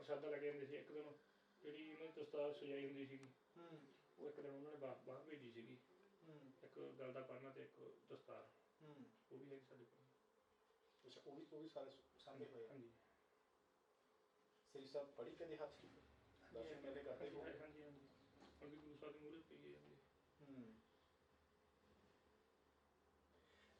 ਪ੍ਰਸ਼ਾਦਾ ਲੱਗ ਜਾਂਦੇ ਸੀ ਇੱਕ ਦਿਨ। ਜਿਹੜੀ ਇਹਨਾਂ ਦੀ ਦਸਤਾਰ ਸਜਾਈ ਹੁੰਦੀ ਸੀਗੀ ਹੂੰ। ਉਹ ਇੱਕ ਦਿਨ ਉਹਨਾਂ ਨੇ ਬਾਹਰ ਬਾਹਰ ਭੇਜੀ ਸੀਗੀ। ਹੂੰ। ਇੱਕ ਗੱਲ ਦਾ ਪੜਨਾ ਤੇ ਇੱਕ ਦਸਤਾਰ। ਹੂੰ। ਉਹ ਵੀ ਹੈਗੀ ਸਾਡੇ ਕੋਲ। ਅੱਛਾ ਉਹ ਵੀ ਉਹ ਵੀ ਸਾਰੇ ਸਾਂਭੇ ਹੋਏ ਆ। ਹਾਂਜੀ ਸ੍ਰੀ ਸਾਹਿਬ ਪੜੀ ਕਦੇ ਹੱਥ 'ਚ। ਦਰਸ਼ਨ ਮੇਲੇ ਕਰਦੇ ਹੋ ਹਾਂਜੀ ਹਾਂਜੀ। ਵੀ ਗੁਰੂ ਸਾਹਿਬ ਦੀ ਮੂਹਰੇ ਪਈ ਹੈ ਜਾਂਦੀ ਹੂੰ।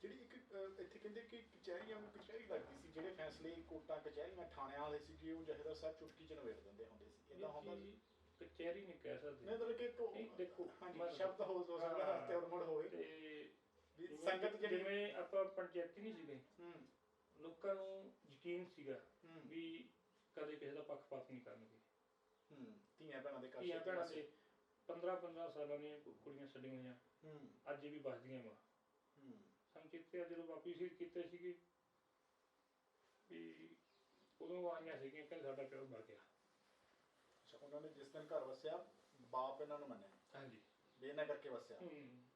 ਜਿਹੜੀ ਇੱਕ ਇੱਥੇ ਕਹਿੰਦੇ ਕਿ ਕਚਹਿਰੀਆਂ ਨੂੰ ਕਚਹਿਰੀ ਲੱਗਦੀ ਸੀ ਜਿਹੜੇ ਫੈਸਲੇ ਕੋਰਟਾਂ ਕਚਹਿਰੀਆਂ ਥਾਣਿਆਂ ਵਾਲੇ ਸੀ ਕਿ ਉਹ ਜਹੇਦਾਰ ਸਾਹਿਬ ਚੁਟਕੀ ਚ ਨਵੇੜ ਦਿੰਦੇ ਹੁੰਦੇ ਸੀ। ਇਦਾਂ ਹੁੰਦਾ ਸੀ? ਕਚਹਿਰੀ ਨਹੀਂ ਕਹਿ ਸਕਦੇ। ਨਹੀਂ ਮਤਲਬ ਕਿ ਦੇਖੋ, ਹਾਂਜੀ ਮੈਂ- ਸ਼ਬਦ ਹੋ ਸਕਦਾ। ਤੇ ਉਰਮੜ ਹੋਵੇ ਤੇ ਸੰਗਤ ਜਿਹੜੀ ਜਿਵੇਂ ਆਪਾਂ ਪੰਚਾਇਤੀ ਨਹੀਂ ਸੀਗੇ ਹੂੰ। ਲੋਕਾਂ ਨੂੰ ਯਕੀਨ ਸੀਗਾ ਵੀ ਕਦੇ ਕਿਸੇ ਦਾ ਪੱਖਪਾਤ ਨਹੀਂ ਕਰਨਗੇ। ਹੂੰ ਧੀਆਂ ਭੈਣਾਂ ਦੇ ਘਰ ਧੀਆਂ ਭੈਣਾਂ ਸੀ। ਦੇ 15 15 ਸਾਲਾਂ ਦੀਆਂ ਕੁੜੀਆਂ ਛੱਡੀਆਂ ਹੋਈਆਂ। ਹੂੰ। ਅੱਜ ਵੀ ਵੱਸਦੀਆਂ ਵਾ। ਸੰਚਿਤ ਜਦੋਂ ਵਾਪੀ ਸੀ ਕੀਤੇ ਸੀਗੇ ਵੀ ਉਦੋਂ ਆਈਆਂ ਸੀਗੀਆਂ ਕਿ ਸਾਡਾ ਪਿਓ ਮਰ ਗਿਆ। ਅੱਛਾ ਉਹਨਾਂ ਨੇ ਜਿਸ ਦਿਨ ਘਰ ਵਸਿਆ ਬਾਪ ਇਹਨਾਂ ਨੂੰ ਮੰਨਿਆ। ਹਾਂਜੀ। ਵੀ ਇਹਨਾਂ ਕਰਕੇ ਵਸਿਆ। ਹੂੰ।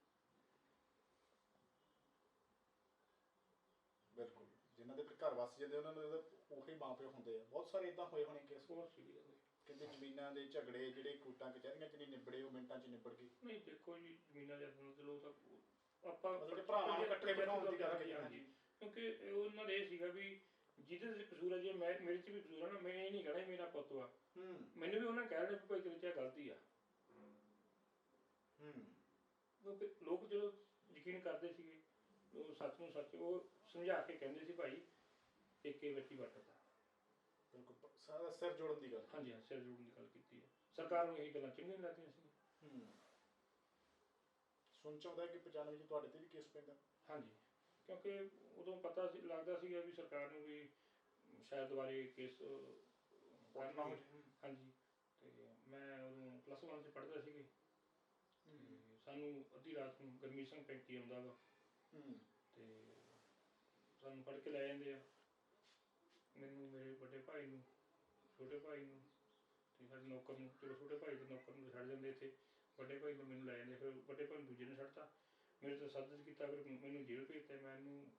ਬਿਲਕੁਲ। ਜਿਨ੍ਹਾਂ ਦੇ ਫਿਰ ਘਰ ਵਸ ਜਾਂਦੇ ਉਹਨਾਂ ਦੇ ਤਾਂ ਉਹੀ ਮਾਂ ਪਿਓ ਹੁੰਦੇ ਆ। ਬਹੁਤ ਸਾਰੇ ਇਦਾਂ ਹੋਏ ਹੋਣੇ ਕੇਸ। ਉਹ ਸੀਗੀ ਜਾਂਦੀ ਕਹਿੰਦੇ ਜ਼ਮੀਨਾਂ ਦੇ ਝਗੜੇ ਜਿਹੜੇ ਕੋਟਾਂ ਕਚਹਿਰੀਆਂ ਚ ਨਹੀਂ ਨਿਬੜੇ ਉਹ ਮਿੰਟਾਂ ਚ ਨਿਬੜ ਗਏ। ਨਹੀਂ ਦੇਖੋ ਜੀ ਜ਼ਮੀਨਾਂ ਦੇ ਅੰਦਰ ਚਲੋ ਤਾਂ ਉਹ- ਆਪਾਂ ਮਤਲਬ ਕਿ ਭਰਾਵਾਂ ਨੂੰ ਇਕੱਠੇ ਬਿਠਾਉਣ ਦੀ ਗੱਲ ਕਰੀ ਹਾਂਜੀ। ਕਿਉਂਕਿ ਉਹਨਾਂ ਦੇ ਇਹ ਸੀਗਾ ਵੀ ਜਿਹਦੇ ਤੇ ਕਸੂਰ ਹੈ ਜੇ ਮੈਂ ਮੇਰੇ ਚ ਵੀ ਕਸੂਰ ਹੈ ਨਾ ਮੈਂ ਇਹ ਨਹੀਂ ਕਹਿਣਾ ਮੇਰਾ ਪੁੱਤ ਵਾ। ਹੂੰ। ਮੈਨੂੰ ਵੀ ਉਹਨਾਂ ਕਹਿ ਰਹੇ ਵੀ ਭਾਈ ਤੇਰੇ ਚ ਇਹ ਗਲਤੀ ਆ। ਹੂੰ। ਲੋਕ ਜਦੋਂ ਯਕੀਨ ਕਰਦੇ ਸੀਗੇ ਉਹ ਸੱਚ ਨੂੰ ਸੱਚ ਉਹ ਸਮਝਾ ਕੇ ਕਹਿੰਦੇ ਸੀ ਭਾਈ ਵਿੱਚ ਹੀ ਵਰਤਦਾ ਬਿਲਕੁਲ ਸਾਰਾ ਸਿਰ ਜੋੜਨ ਦੀ ਗੱਲ। ਹਾਂਜੀ ਹਾਂ ਸਿਰ ਜੋੜਨ ਦੀ ਗੱਲ ਕੀਤੀ ਹੈ। ਸਰਕਾਰ ਨੂੰ ਇਹ ਗੱਲਾਂ ਚੰਗੀਆਂ ਲੱਗਦੀਆਂ ਸੀ ਹੂੰ। ਸੁਣ ਚ ਆਉਂਦਾ ਕਿ 95 ਚ ਤੁਹਾਡੇ ਤੇ ਵੀ ਕੇਸ ਪੈਂਦਾ। ਹਾਂਜੀ। ਕਿਉਂਕਿ ਉਦੋਂ ਪਤਾ ਸੀ ਲੱਗਦਾ ਸੀਗਾ ਵੀ ਸਰਕਾਰ ਨੂੰ ਵੀ ਸ਼ਾਇਦ ਦੁਬਾਰੇ ਕੇਸ ਕਰਨਾ ਹੋ ਹਾਂਜੀ। ਤੇ ਮੈਂ ਉਦੋਂ ਪਲੱਸ 1 ਚ ਪੜ੍ਹਦਾ ਸੀਗੇ ਸਾਨੂੰ ਅੱਧੀ ਰਾਤ ਨੂੰ ਗਰਮੀ ਸਿੰਘ ਪੈਂਤੀ ਆਉਂਦਾ ਵਾ। ਤੇ ਸਾਨੂੰ ਫੜ ਕੇ ਲੈ ਜਾਂਦੇ ਆ। ਮੈਨੂੰ ਮੇਰੇ ਵੱਡੇ ਭਾਈ ਨੂੰ ਛੋਟੇ ਭਾਈ ਨੂੰ ਤੇ ਸਾਡੇ ਨੌਕਰ ਨੂੰ ਚਲੋ ਛੋਟੇ ਭਾਈ ਤੇ ਨੌਕਰ ਨੂੰ ਛੱਡ ਜਾਂਦੇ ਇੱਥੇ। ਵੱਡੇ ਭਾਈ ਨੂੰ ਮੈਨੂੰ ਲੈ ਜਾਂਦੇ ਫਿਰ ਵੱਡੇ ਭਾਈ ਦੂਜੇ ਨੇ ਛੱਡਤਾ ਮੇਰੇ ਤੋਂ ਸਬਜ਼ੀ ਕੀਤਾ ਫਿਰ ਮੈਨੂੰ ਜੇਲ੍ਹ ਭੇਜਤਾ ਮੈਨੂੰ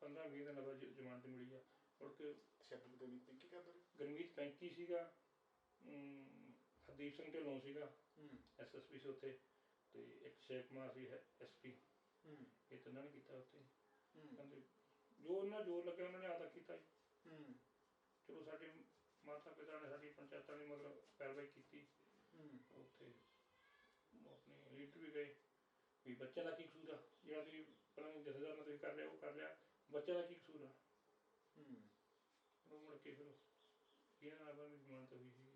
15 20 ਦਿਨ ਬਾਅਦ ਜ਼ਮਾਨਤ ਮਿਲੀ ਆ। ਮੁੜ ਕੇ ਸ਼ਬਦ ਦੇ ਵਿੱਚ ਕੀ ਕਰਦੇ? ਗਰਮੀਤ 35 ਸੀਗਾ ਹਰਦੀਪ ਸਿੰਘ ਢਿੱਲੋਂ ਸੀਗਾ ਐਸਐਸਪੀ ਸੀ ਉੱਥੇ ਤੇ ਇੱਕ ਕੁਮਾਰ ਸੀ ਐਸਪੀ। ਹੂੰ। ਇਹ ਤਿੰਨਾਂ ਨੇ ਕੀਤਾ ਉੱਥੇ। ਕਹਿੰਦੇ ਜੋ ਉਹਨਾਂ ਜ਼ੋਰ ਲੱਗਿਆ ਉਹਨਾਂ ਨੇ ਆਦਾ ਕੀਤਾ ਜੀ। ਹੂੰ। ਚਲੋ ਸਾਡੇ ਮਾਤਾ ਪਿਤਾ ਨੇ ਸਾਡੀ ਪੰਚਾਇਤਾਂ ਨੇ ਮਤਲਬ ਪੈਰਵਾਈ ਕੀਤੀ। ਹੂੰ। ਉੱਥੇ ਲੀਡ ਵੀ ਗਏ। ਵੀ ਬੱਚਿਆਂ ਦਾ ਕੀ ਕਸੂਰ ਆ? ਜਿਹੜਾ ਤੁਸੀਂ ਪਹਿਲਾਂ ਜਥੇਦਾਰ ਨਾਲ ਤੁਸੀਂ ਕਰ ਲਿਆ ਉਹ ਕਰ ਲਿਆ। ਬੱਚਿਆਂ ਦਾ ਕੀ ਕਸੂਰ ਆ? ਹੂੰ। ਉਹ ਮੁੜ ਕੇ ਫਿਰ ਇਹਨਾਂ ਨਾਲ ਵੀ ਜ਼ਮਾਨਤ ਹੋਈ ਸੀ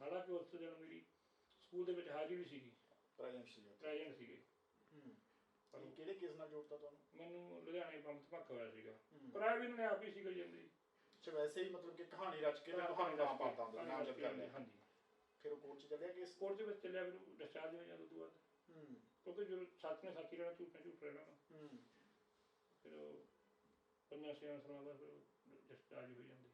ਹਾਲਾਂਕਿ ਉਸ ਤੋਂ ਜਦੋਂ ਮੇਰੀ ਸਕੂਲ ਦੇ ਵਿੱਚ ਹਾਜ਼ਰੀ ਵੀ ਸੀਗੀ। ਪ੍ਰਾਇਮ ਸੀ ਪ੍ਰੈਜ਼ੈਂਟ ਸੀਗੇ। ਹੂੰ। ਕਰੋ ਕਿਹੜੇ ਕੇਸ ਨਾਲ ਜੋੜਤਾ ਤੁਹਾਨੂੰ? ਮੈਨੂੰ ਲੁਧਿਆਣੇ ਬੰਬ ਧਮਾਕਾ ਹੋਇਆ ਸੀਗਾ। ਕਰਾਇਆ ਵੀ ਇਹਨਾਂ ਨੇ ਆਪ ਹੀ ਸੀਗਾ ਜਾਂਦੀ। ਅੱਛਾ ਵੈਸੇ ਹੀ ਮਤਲਬ ਕਿ ਕਹਾਣੀ ਰਚ ਕੇ ਤੇ ਤੁਹਾਨੂੰ ਨਾਮ ਪਾਤਾ ਹੁੰਦਾ ਨਾਮ ਜਦ ਕਰ ਲਿਆ ਹਾਂਜੀ। ਫਿਰ ਉਹ ਕੋਰਟ ਚ ਚੱਲਿਆ ਕੇਸ? ਕੋਰਟ ਦੇ ਵਿੱਚ ਚੱਲਿਆ ਫਿਰ ਡਿਸਚਾਰਜ ਹੋ ਜਾਂਦਾ ਉਦੋਂ ਬਾਅਦ? ਕਿਉਂਕਿ ਜੋ ਸੱਚ ਨੇ ਸੱਚੀ ਰਹਿਣਾ ਝੂਠ ਨੇ ਝੂਠ ਰਹਿਣਾ ਫਿਰ ਉਹ ਪੰਜਾਂ ਸਾਲਾਂ ਬਾਅਦ ਫਿਰ ਡਿਸਚਾਰਜ ਹੋ ਜਾਂਦੀ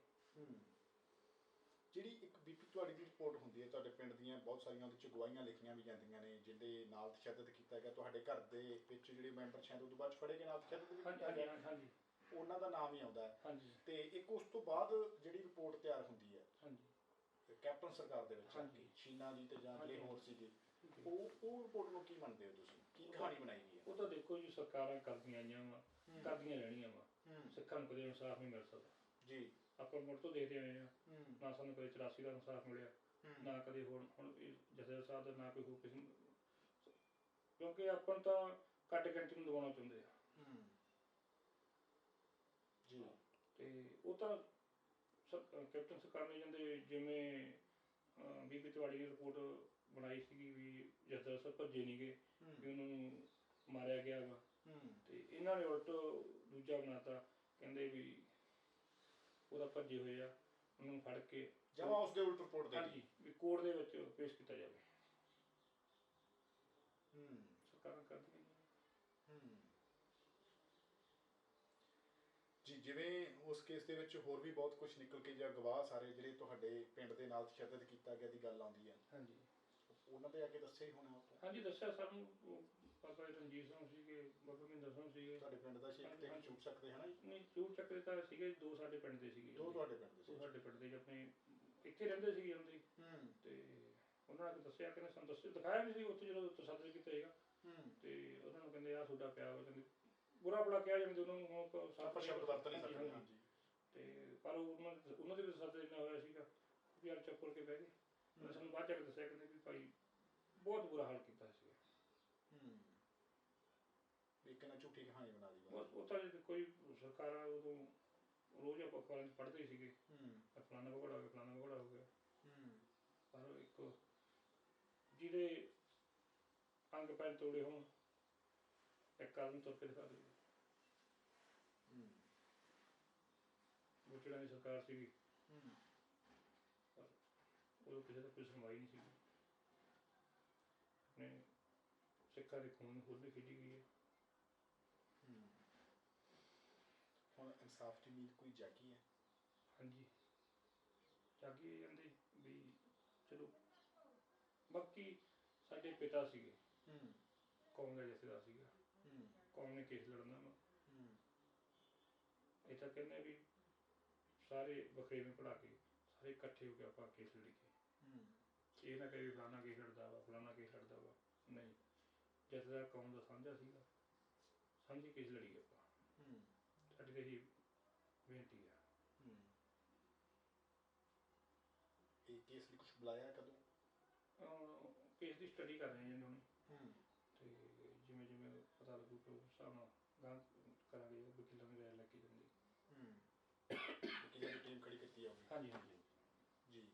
ਜਿਹੜੀ ਇੱਕ ਬੀਪੀ ਤੁਹਾਡੀ ਦੀ ਰਿਪੋਰਟ ਹੁੰਦੀ ਹੈ ਤੁਹਾਡੇ ਪਿੰਡ ਦੀਆਂ ਬਹੁਤ ਸਾਰੀਆਂ ਉਹਦੇ ਚ ਗਵਾਹੀਆਂ ਲਿਖੀਆਂ ਵੀ ਜਾਂਦੀਆਂ ਨੇ ਜਿਹਦੇ ਨਾਲ ਤਸ਼ੱਦਦ ਕੀਤਾ ਗਿਆ ਤੁਹਾਡੇ ਘਰ ਦੇ ਵਿੱਚ ਜਿਹੜੇ ਮੈਂਬਰ ਸ਼ਾਇਦ ਉਦੋਂ ਬਾਅਦ ਫੜੇ ਗਏ ਨਾਲ ਤਸ਼ੱਦਦ ਵੀ ਕੀਤਾ ਗਿਆ। ਹਾਂਜੀ ਉਹਨਾਂ ਦਾ ਨਾਮ ਹੀ ਆਉਂਦਾ ਹੈ। ਹਾਂਜੀ। ਤੇ ਇੱਕ ਉਸ ਤੋਂ ਬਾਅਦ ਜਿਹੜੀ ਰਿਪੋਰਟ ਤਿਆਰ ਹੁੰਦੀ ਹੈ ਹਾਂਜੀ। ਕੈਪਟਨ ਸਰਕਾਰ ਦੇ ਵਿੱਚ ਹਾਂਜੀ। ਸ਼ੀਨਾ ਜੀ ਤੇ ਜਾਂ। ਜਿਹੜੇ ਹੋਰ ਸੀਗੇ। ਉਹ ਉਹ ਰਿਪੋਰਟ ਨੂੰ ਕੀ ਮੰਨਦੇ ਹੋ ਤੁਸੀਂ? ਕੀ ਕਹਾਣੀ ਬਣਾਈ ਗਈ ਹੈ? ਉਹ ਤਾਂ ਦੇਖੋ ਜੀ ਸਰਕਾਰਾਂ ਕਰਦੀਆਂ ਆਈਆਂ ਵਾ। ਕਰਦੀਆਂ ਰਹਿਣੀਆਂ ਵਾ। ਸਿੱਖਾਂ ਨੂੰ ਕਦੇ ਇਨਸਾਫ ਨਹੀਂ ਮਿਲ ਸਕਦਾ। ਜੀ। ਆਪਾਂ ਮੁੜ ਤੋਂ ਦੇਖਦੇ ਆਏ ਆ ਨਾ ਸਾਨੂੰ ਕਦੇ 84 ਦਾ ਇਨਸਾਫ ਮਿਲਿਆ ਨਾ ਕਦੇ ਹੁਣ ਹੁਣ ਜਥੇਦਾਰ ਸਾਹਿਬ ਦਾ ਨਾ ਕੋਈ ਹੋਰ ਕਿਸੇ ਨੂੰ। ਕਿਉਂਕਿ ਆਪਾਂ ਨੂੰ ਤਾਂ ਕੱਟ ਘੰਟੇ ਨੂੰ ਦਵਾਉਣਾ ਚਾਹੁੰਦੇ ਆ। ਜੀ। ਤੇ ਉਹ ਤਾਂ ਕੈਪਟਨ ਸਰਕਾਰ ਨੇ ਜਾਂਦੇ ਜਿਵੇਂ ਬੀਬੀ ਤਿਵਾੜੀ ਦੀ ਰਿਪੋਰਟ ਬਣਾਈ ਸੀਗੀ ਵੀ ਜਥੇਦਾਰ ਸਾਹਿਬ ਭੱਜੇ ਨਹੀਂ ਗਏ ਵੀ ਉਹਨਾਂ ਨੂੰ ਮਾਰਿਆ ਗਿਆ ਵਾ। ਤੇ ਇਹਨਾਂ ਨੇ ਉਲਟ ਦੂਜਾ ਬਣਾਤਾ ਕਹਿੰਦੇ ਵੀ ਉਹਦਾ ਭੱਜੇ ਹੋਏ ਆ ਉਹਨੂੰ ਫੜ ਕੇ ਜਮਾ ਉਸ ਦੇ ਉਲਟ ਰਿਪੋਰਟ ਦੇ ਹਾਂਜੀ ਵੀ ਕੋਰਟ ਦੇ ਵਿੱਚ ਪੇਸ਼ ਕੀਤਾ ਜਾਵੇ। ਹੂੰ। ਸਰਕਾਰਾਂ। ਹੂੰ। ਜੀ ਜਿਵੇਂ ਉਸ ਕੇਸ ਦੇ ਵਿੱਚ ਹੋਰ ਵੀ ਬਹੁਤ ਕੁਝ ਨਿਕਲ ਕੇ ਜਾਂ ਗਵਾਹ ਸਾਰੇ ਜਿਹੜੇ ਤੁਹਾਡੇ ਪਿੰਡ ਦੇ ਨਾਲ ਤਸ਼ੱਦਦ ਕੀਤਾ ਗਿਆ ਦੀ ਗੱਲ ਆਉਂਦੀ ਹੈ। ਹਾਂਜੀ। ਉਹਨਾਂ ਦੇ ਆ ਕੇ ਦੱਸਿਆ ਹੀ ਹੋਣਾ ਉਹ ਹਾਂਜੀ ਦੱਸਿਆ ਸਾਨੂੰ ਉਹ ਬਾਬਾ ਰਣਜੀਤ ਸਿੰਘ ਸੀਗੇ ਬਾਬਾ ਮਹਿੰਦਰ ਸਿੰਘ ਸੀਗੇ। ਤੁਹਾਡੇ ਪਿੰਡ ਦਾ ਸ਼ੇਖ ਤੇ ਹਾਂਜੀ। ਚੂਟ ਸਕਦੇ ਹਨਾ ਜੀ? ਨਹੀਂ ਚੂਰ ਚੱਕਰੇ ਤਾਂ ਸੀਗੇ ਦੋ ਸਾਡੇ ਪਿੰਡ ਦੇ ਸੀਗੇ। ਦੋ ਤੁਹਾਡੇ ਪਿੰਡ ਦੇ ਦੋ ਸੀ ਸਾਡੇ ਪਿੰਡ ਦੇ ਜੀ ਆਪਣੇ ਇੱਥੇ ਰਹਿੰਦੇ ਸੀ ਜਾਂਦੇ ਹੂੰ। ਤੇ ਉਹਨਾਂ ਨੇ ਦੱਸਿਆ ਕਿ ਸਾਨੂੰ ਦੱਸਿਆ ਦਿਖਾਇਆ ਵੀ ਸੀ ਉੱਥੇ ਜਦੋਂ ਤਸੱਦਦ ਕੀਤਾ ਹੈਗਾ ਹੂੰ। ਤੇ ਉਹਨਾਂ ਨੂੰ ਕਹਿੰਦੇ ਆ ਤੁਹਾਡਾ ਪਿਆ ਵਾ ਕਹਿੰਦੇ ਬੁਰਾ ਬੜਾ ਕਿਹਾ ਜਾਂਦੇ ਉਹਨਾਂ ਨੂੰ ਹੁਣ ਆਪਾਂ ਸਭ ਆਪਾਂ ਸ਼ਬਦ ਵਰਤ ਨਹੀਂ ਹਾਂਜੀ, ਸਕਦੇ ਹਾਂਜੀ। ਹਾਂਜੀ। ਤੇ ਪਰ ਉਹ ਉਹਨਾਂ ਦੇ- ਉਹਨਾਂ ਦੇ ਵੀ ਸੱਤ ਇੰਨਾ ਹੋਇਆ ਸੀਗਾ ਵੀ ਯਾਰ ਚੁੱਪ ਕਰਕੇ ਬਹਿ ਗਏ। ਉਹਨੇ ਸਾਨੂੰ ਬਾਅਦ ਚ ਦੱਸਿਆ ਕਹਿੰਦੇ ਵੀ ਭਾਈ ਬਹੁਤ ਬੁਰਾ ਹਾਲ ਕੀਤਾ ਸੀ। ਹੂੰ। ਵੀ ਕਿੰਨਾ ਝੂਠੀ ਕਹਾਣੀ ਬਣਾ ਲਈ ਉਹ ਉਹ ਤਾਂ ਜੇ ਕੋਈ ਸਰਕਾਰਾਂ ਉਦੋਂ ਰੋਜ਼ ਅਖਬਾਰਾਂ 'ਚ ਪੜ੍ਹਦੇ ਸੀਗੇ। ਹੂੰ। ਫਲਾਣਾ ਭਗੌੜਾ ਹੋ ਗਿਆ ਫਲਾਣਾ ਭਗੌੜਾ ਹੋ ਗਿਆ। ਹੂੰ। ਪਰ ਇੱਕ ਜਿਹਦੇ ਅੰਗ ਪੈਰ ਤੋੜੇ ਹੋਣ ਇੱਕ ਆਦਮੀ ਤੁਰ ਕੇ ਦਿਖਾ ਦੇ ਹੂੰ। ਬੁੱਚੜਾਂ ਦੀ ਸਰਕਾਰ ਸੀਗੀ। ਹੂੰ। ਉਦੋਂ ਕਿਸੇ ਦਾ ਕੋਈ ਸੁਣਵਾਈ ਨਹੀਂ ਸੀ ਆਪਣੇ ਦੇ ਖੂਨ ਨੂੰ ਖੁਦ ਖਿੱਚੀ ਗਈ ਹੈ। ਹੁਣ ਇਨਸਾਫ ਦੀ ਉਮੀਦ ਕੋਈ ਜਾਗੀ ਹੈ? ਹਾਂਜੀ। ਜਾਗੀ ਜਾਂਦੇ ਵੀ ਚਲੋ ਬਾਕੀ ਸਾਡੇ ਪਿਤਾ ਸੀਗੇ। ਹੂੰ। ਕੌਮ ਦਾ ਜਥੇਦਾਰ ਸੀਗਾ। ਹੂੰ। ਕੌਮ ਨੇ ਕੇਸ ਲੜਨਾ ਵਾ। ਹੂੰ। ਇਹ ਤਾਂ ਕਹਿੰਦੇ ਵੀ ਸਾਰੇ ਵਖਰੇਵੇਂ ਪੜਾ ਕੇ ਸਾਰੇ ਇਕੱਠੇ ਹੋ ਕੇ ਆਪਾਂ ਕੇਸ ਲੜੀਏ। ਹੂੰ। ਇਹ ਨਾ ਕਹੇ ਫਲਾਣਾ ਕੇਸ ਲੜਦਾ ਵਾ ਫਲਾਣਾ ਕੇਸ ਲੜਦਾ ਵਾ। ਨਹੀਂ। ਜਥੇਦਾਰ ਕੌਮ ਦਾ ਸਾਂਝਾ ਸੀਗਾ। ਸਾਂਝੀ ਕੇਸ ਲੜੀ ਆਪਾਂ। ਹੂੰ। ਸਾਡੀ ਤਾਂ ਇਹੀ ਬੇਨਤੀ ਆ। ਹੂੰ। ਇਹ ਕੇਸ ਲਈ ਕੁਝ ਬੁਲਾਇਆ ਕਦੋਂ? ਅਹ ਕੇਸ ਦੀ ਸਟੱਡੀ ਕਰ ਰਹੇ ਹਾਂ ਜੀ ਹੁਣ ਹੂੰ। ਤੇ ਜਿਵੇਂ ਜਿਵੇਂ ਪਤਾ ਲੱਗੂ ਕਿ ਉਸ ਹਿਸਾਬ ਨਾਲ ਗਾਂ ਕਰਾਂਗੇ ਵਕੀਲਾਂ ਦੀ ਰਾਏ ਲੈ ਕੇ ਜਾਂਦੀ। ਹੂੰ। ਦੀ ਟੀਮ ਖੜੀ ਕੀਤੀ ਆ ਹਾਂਜੀ ਹਾਂਜੀ। ਜੀ।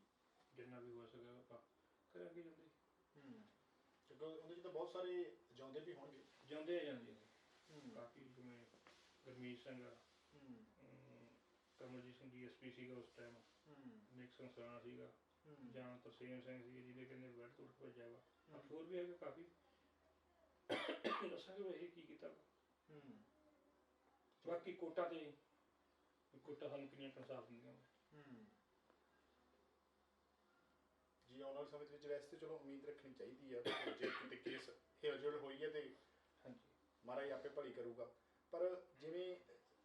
ਜਿੰਨਾ ਵੀ ਹੋ ਸਕੇ ਆਪਾਂ ਕਰਾਂਗੇ ਜਾਂਦੇ ਹੂੰ। ਕਿਉਂਕਿ ਉਹਦੇ ਚ ਤਾਂ ਬਹੁਤ ਸਾਰੇ ਜਾਉਂਦੇ ਵੀ ਹੋਣਗੇ ਜਾਂਦੇ ਆ ਜਾਂਦੇ ਆ। ਕਾਫੀ ਜਿਵੇਂ ਗਰਮੀਤ ਸਿੰਘ ਆ, ਹੂੰ। ਕਮਲਜੀਤ ਸਿੰਘ ਡੀਐਸਪੀ ਸੀਗਾ ਉਸ ਟਾਈਮ ਹੂੰ। ਨਿਕਸਨ ਸਰਾਣਾ ਸੀਗਾ। ਜਾਂ ਤਰਸੇਮ ਸਿੰਘ ਸੀ ਜਿਹਦੇ ਕਹਿੰਦੇ ਤੋੜ ਕੇ ਭੱਜਿਆ ਵਾ। ਹੋਰ ਵੀ ਹੈਗੇ ਕਾਫੀ। ਦੱਸਾਂਗੇ ਵੀ ਇਹ ਕੀ ਕੀਤਾ। ਹੂੰ। ਬਾਕੀ ਕੋਟਾ ਤੇ ਕੋਟਾ ਸਾਨੂੰ ਕਿੰਨੀਆਂ ਕੰਸਾਫ ਦਿੰਦੀਆਂ। ਹੂੰ। ਜੀ ਆਉਣ ਵਾਲੇ ਸਮੇਂ ਦੇ ਵਿੱਚ ਵੈਸੇ ਤਾਂ ਚਲੋ ਉਮੀਦ ਰੱਖਣੀ ਚਾਹੀਦੀ ਕਿ ਜੇ ਕਿਤੇ ਕੇਸ ਹਿਲਜੁਲ ਹੋਈ ਹੈ ਤੇ ਹਾਂਜੀ। ਮਹਾਰਾਜ ਆਪੇ ਭਲੀ ਕਰੂਗਾ। ਪਰ ਜਿਵੇਂ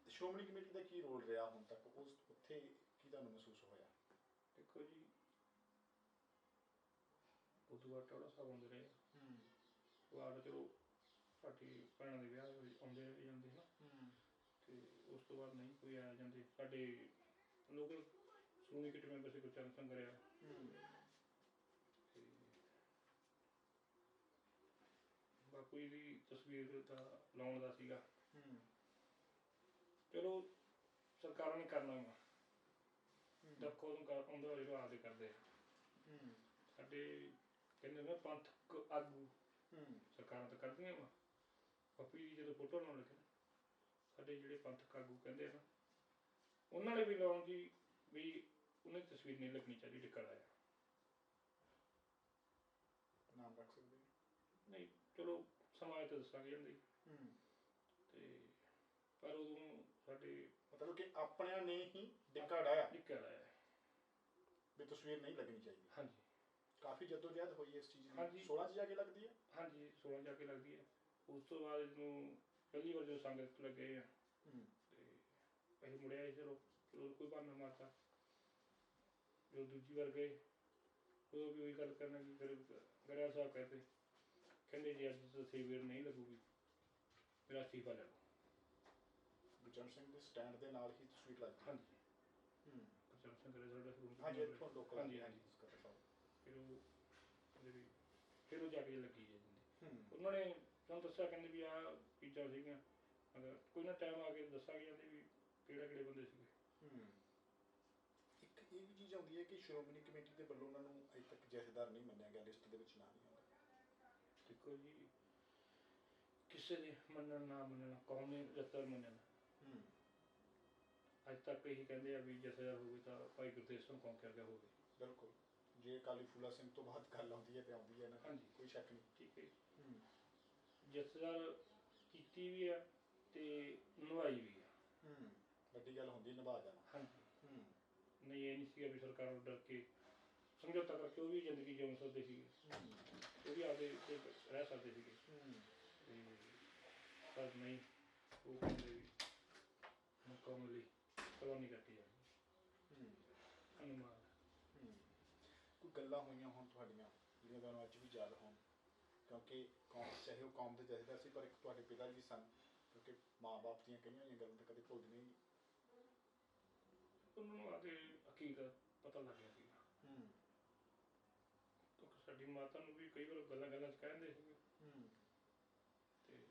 ਸ਼੍ਰੋਮਣੀ ਕਮੇਟੀ ਦਾ ਕੀ ਰੋਲ ਰਿਹਾ ਹੁਣ ਤੱਕ? ਉਸ ਉੱਥੇ ਕੀ ਤੁਹਾਨੂੰ ਮਹਿਸੂਸ ਹੋਇਆ? ਦੇਖੋ ਜੀ ਬਾਅਦ ਟੋੜਾ ਸਾਹਿਬ ਆਉਂਦੇ ਰਹੇ। ਹੂੰ। ਉਹ ਆਪ ਚਲੋ ਸਾਡੀ ਭੈਣਾਂ ਦੇ ਵਿਆਹ ਵਿੱਚ ਆਉਂਦੇ ਰਹੇ ਜਾਂਦੇ ਨਾ ਹੂੰ। ਤੇ ਉਸ ਤੋਂ ਬਾਅਦ ਨਹੀਂ ਕੋਈ ਆਇਆ ਜਾਂਦੇ। ਸਾਡੇ ਲੋਕਲ ਸ਼੍ਰੋਮਣੀ ਕਮੇਟੀ ਮੈਂਬਰ ਸੀ ਗੁਰਚਰਨ ਸਿੰਘ ਰਿਆ ਹੂੰ। ਬਾਪੂ ਦੀ ਤਸਵੀਰ ਦਾ ਲਾਉਣ ਦਾ ਸੀਗਾ। ਹੂੰ। ਚਲੋ ਸਰਕਾਰਾਂ ਨੇ ਕਰਨਾ ਵਾ। ਹੂੰ। ਦੇਖੋ ਉਹਨੂੰ ਕਰ ਆਉਂਦੇ ਵਾਲੇ ਜੋ ਆਪਦੇ ਕਰਦੇ। ਹੂੰ। ਸਾਡੇ ਕਹਿੰਦੇ ਨੇ ਪੰਥਕ ਆਗੂ। ਹੂੰ। ਸਰਕਾਰਾਂ ਤਾਂ ਕਰਦੀਆਂ ਵਾ। ਪੱਪੀ ਦੀ ਜਦੋਂ ਫੋਟੋ ਲਾਉਣ ਲੱਗੇ ਨਾ, ਸਾਡੇ ਜਿਹੜੇ ਪੰਥਕ ਆਗੂ ਕਹਿੰਦੇ ਆ ਨਾ ਉਹਨਾਂ ਨੇ ਵੀ ਲਾਉਣ ਦੀ ਵੀ ਉਹਨੇ ਤਸਵੀਰ ਨਹੀਂ ਲੱਗਣੀ ਚਾਹੀਦੀ ਟਿੱਕਾ ਲਾਇਆ ਨਾਮ ਰੱਖ ਸਕਦੇ ਹੋ? ਨਹੀਂ ਚਲੋ ਸਮਾਜ ਤੇ ਦੱਸਾਂਗੇ ਜਾਂਦੀ ਹੂੰ। ਤੇ ਪਰ ਉਦੋਂ ਸਾਡੇ ਮਤਲਬ ਕਿ ਆਪਣਿਆਂ ਨੇ ਹੀ ਡਿੱਕਾ ਡਾਇਆ ਟਿੱਕਾ ਲਾਇਆ ਵੀ ਤਸਵੀਰ ਨਹੀਂ ਲੱਗਣੀ ਚਾਹੀਦੀ। ਹਾਂਜੀ। ਕਾਫੀ ਜਦੋਜਹਿਦ ਹੋਈ ਇਸ ਚੀਜ਼ ਦੀ। ਹਾਂਜੀ। 16 ਚ ਜਾ ਕੇ ਲੱਗਦੀ ਹੈ? ਹਾਂਜੀ 16 ਜਾ ਕੇ ਲੱਗਦੀ ਹੈ। ਉਸ ਤੋਂ ਬਾਅਦ ਇਹਨੂੰ ਪਹਿਲੀ ਵਾਰ ਜਦੋਂ ਸੰਗਤ ਲੱਗੇ ਆ ਹੂੰ। ਤੇ ਅਸੀਂ ਮੁੜਿਆ ਚਲੋ ਚਲੋ ਕੋਈ ਬਹਾਨਾ ਮਾਰਤਾ। ਜਦੋਂ ਦੂਜੀ ਵਾਰ ਗਏ ਉਦੋਂ ਵੀ ਉਹੀ ਗੱਲ ਕਰਨਾ ਕਿ ਫਿਰ ਗਰਿਆ ਸਾਹਿਬ ਕਹਿੰਦੇ ਕਹਿੰਦੇ ਜੀ ਅੱਜ ਤਸਵੀਰ ਨਹੀਂ ਲੱਗੂਗੀ ਮੇਰਾ ਅਸਤੀਫਾ ਲੈ ਲਓ। ਗੁਰਜਨ ਸਿੰਘ ਦੇ ਸਟੈਂਡ ਦੇ ਨਾਲ ਹੀ ਤਸਵੀਰ ਲੱਗਦੀ ਹੈ। ਹਾਂਜੀ। ਹੂੰ। ਗੁਰਚਰਨ ਸਿੰਘ ਕਰੇ ਸਾਡਾ ਸ਼ੁਰੂ ਹਾਂਜੀ ਇੱਥੋਂ ਲੋਕਲ ਹਾਂਜੀ ਹਾਂਜੀ। ਸਕੱਤਰ ਸਾਹਿਬ ਫਿਰ ਉਹ ਕਹਿੰਦੇ ਵੀ ਫਿਰ ਉਹ ਜਾ ਕੇ ਲੱਗੀ ਹੈ ਜਿੰਦੀ ਹੂੰ। ਉਹਨਾਂ ਨੇ ਸਾਨੂੰ ਦੱਸਿਆ ਕਹਿੰਦੇ ਵੀ ਆਹ ਚੀਜ਼ਾਂ ਸੀਗੀਆਂ। ਅਗਰ ਕੋਈ ਨਾ ਟਾਈਮ ਆ ਕੇ ਦੱਸਾਂਗੇ ਜਾਂਦੇ ਵੀ ਕਿਹੜੇ ਕਿਹੜੇ ਬੰਦੇ ਸੀਗੇ। ਹੂੰ। ਇੱਕ ਇਹ ਵੀ ਚੀਜ਼ ਆਉਂਦੀ ਹੈ ਕਿ ਸ਼੍ਰੋਮਣੀ ਕਮੇਟੀ ਦੇ ਵੱਲੋਂ ਉਹਨਾਂ ਨੂੰ ਅਜੇ ਤੱਕ ਜਥੇਦਾਰ ਨਹੀਂ ਮੰਨਿਆ ਗਿਆ ਲਿਸਟ ਦੇ ਵਿੱਚ ਨਾਂ ਨਹੀਂ ਦੇਖੋ ਜੀ ਕਿਸੇ ਦੇ ਮੰਨਣ ਨਾ ਮੰਨਣਾ ਕੌਮ ਨੇ ਜੱਤਰ ਮੰਨਣਾ। ਹੂੰ। ਅੱਜ ਤੱਕ ਇਹੀ ਕਹਿੰਦੇ ਆ ਵੀ ਜਥੇਦਾਰ ਹੋਵੇ ਤਾਂ ਭਾਈ ਗੁਰਦੇਵ ਸਿੰਘ ਕੌਂਕਰ ਦਾ ਹੋਵੇ ਬਿਲਕੁਲ। ਜੇ ਕਾਲੀ ਫੂਲਾ ਸਿੰਘ ਤੋਂ ਬਾਅਦ ਗੱਲ ਆਉਂਦੀ ਹੈ ਤੇ ਆਉਂਦੀ ਹੈ ਨਾ ਹਾਂਜੀ। ਕੋਈ ਸ਼ੱਕ ਨਹੀਂ। ਠੀਕ ਹੈ ਹੂੰ। ਜਥੇਦਾਰ ਕੀਤੀ ਵੀ ਆ ਤੇ ਨਿਭਾਈ ਵੀ ਆ। ਹੂੰ। ਵੱਡੀ ਗੱਲ ਹੁੰਦੀ ਹੈ ਨਿਭਾ ਜਾਣਾ। ਹਾਂਜੀ। ਹੂੰ। ਨਹੀਂ ਇਹ ਨਹੀਂ ਸੀਗਾ ਵੀ ਸਰਕਾਰ ਨੂੰ ਡਰ ਕੇ ਸਮਝੌਤਾ ਕਰਕੇ ਉਹ ਵੀ ਜ਼ਿੰਦਗੀ ਜਿਉਂ ਸਕਦੇ ਸੀਗੇ। ਉਹ ਵੀ ਆਪਦੇ ਉੱਤੇ ਰਹਿ ਸਕਦੇ ਸੀਗੇ ਤੇ ਪਰ ਨਹੀਂ ਉਹ ਕਹਿੰਦੇ ਵੀ ਮੁਕਾਮ ਲਈ ਕਲੋਨੀ ਕੱਟੀ ਜਾਂਦੀ ਹੂੰ ਅਨੁਮਾਨ। ਕੋਈ ਗੱਲਾਂ ਹੋਈਆਂ ਹੁਣ ਤੁਹਾਡੀਆਂ ਜਿਹੜੀਆਂ ਤੁਹਾਨੂੰ ਅੱਜ ਵੀ ਯਾਦ ਹੋਣ ਕਿਉਂਕਿ ਕੌਮ ਚਾਹੇ ਉਹ ਕੌਮ ਦੇ ਜਥੇਦਾਰ ਸੀ ਪਰ ਇੱਕ ਤੁਹਾਡੇ ਪਿਤਾ ਜੀ ਸਨ ਕਿਉਂਕਿ ਮਾਂ-ਬਾਪ ਦੀਆਂ ਕਈਆਂ ਹੋਈਆਂ ਗੱਲਾਂ ਤਾਂ ਕਦੇ ਭੁੱਲਦੀਆਂ ਨਹੀਂ ਉਹਨਾਂ ਨੂੰ ਆਦੇ ਅਕੀਦ ਪਤਾ ਲੱਗ ਗਿਆ ਸੀ ਮਾਤਾ ਨੂੰ ਵੀ ਕਈ ਵਾਰ ਗੱਲਾਂ ਗੱਲਾਂ ਚ ਕਹਿੰਦੇ ਸੀਗੇ। ਹੂੰ। ਤੇ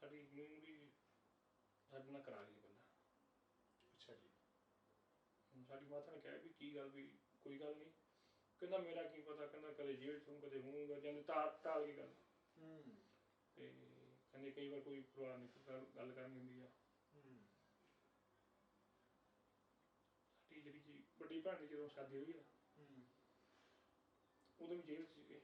ਸਾਡੀ ਨੂੰ ਵੀ ਸਾਡੇ ਨਾਲ ਕਰਾ ਲਈ ਗੱਲਾਂ। ਅੱਛਾ ਜੀ। ਸਾਡੀ ਮਾਤਾ ਨੇ ਕਿਹਾ ਵੀ ਕੀ ਗੱਲ ਵੀ ਕੋਈ ਗੱਲ ਨਹੀਂ। ਕਹਿੰਦਾ ਮੇਰਾ ਕੀ ਪਤਾ ਕਹਿੰਦਾ ਕਦੇ ਜੇਲ੍ਹ ਚੋਂ ਕਦੇ ਹੋਊਗਾ ਜਾਂਦੇ ਤਾਂ ਟਾਲ ਕੇ ਗੱਲ। ਹੂੰ। ਤੇ ਕਹਿੰਦੇ ਕਈ ਵਾਰ ਕੋਈ ਪਰਿਵਾਰ ਨਹੀਂ ਗੱਲ ਗੱਲ ਕਰਨੀ ਹੁੰਦੀ ਆ। ਹੂੰ। ਸਾਡੀ ਜਿਹੜੀ ਜੀ ਵੱਡੀ ਭੈਣ ਦੀ ਜਦੋਂ ਸ਼ਾਦੀ ਹੋਈ ਆ ਉਦੋਂ ਵੀ ਜੇਲ੍ਹ 'ਚ ਸੀਗੇ।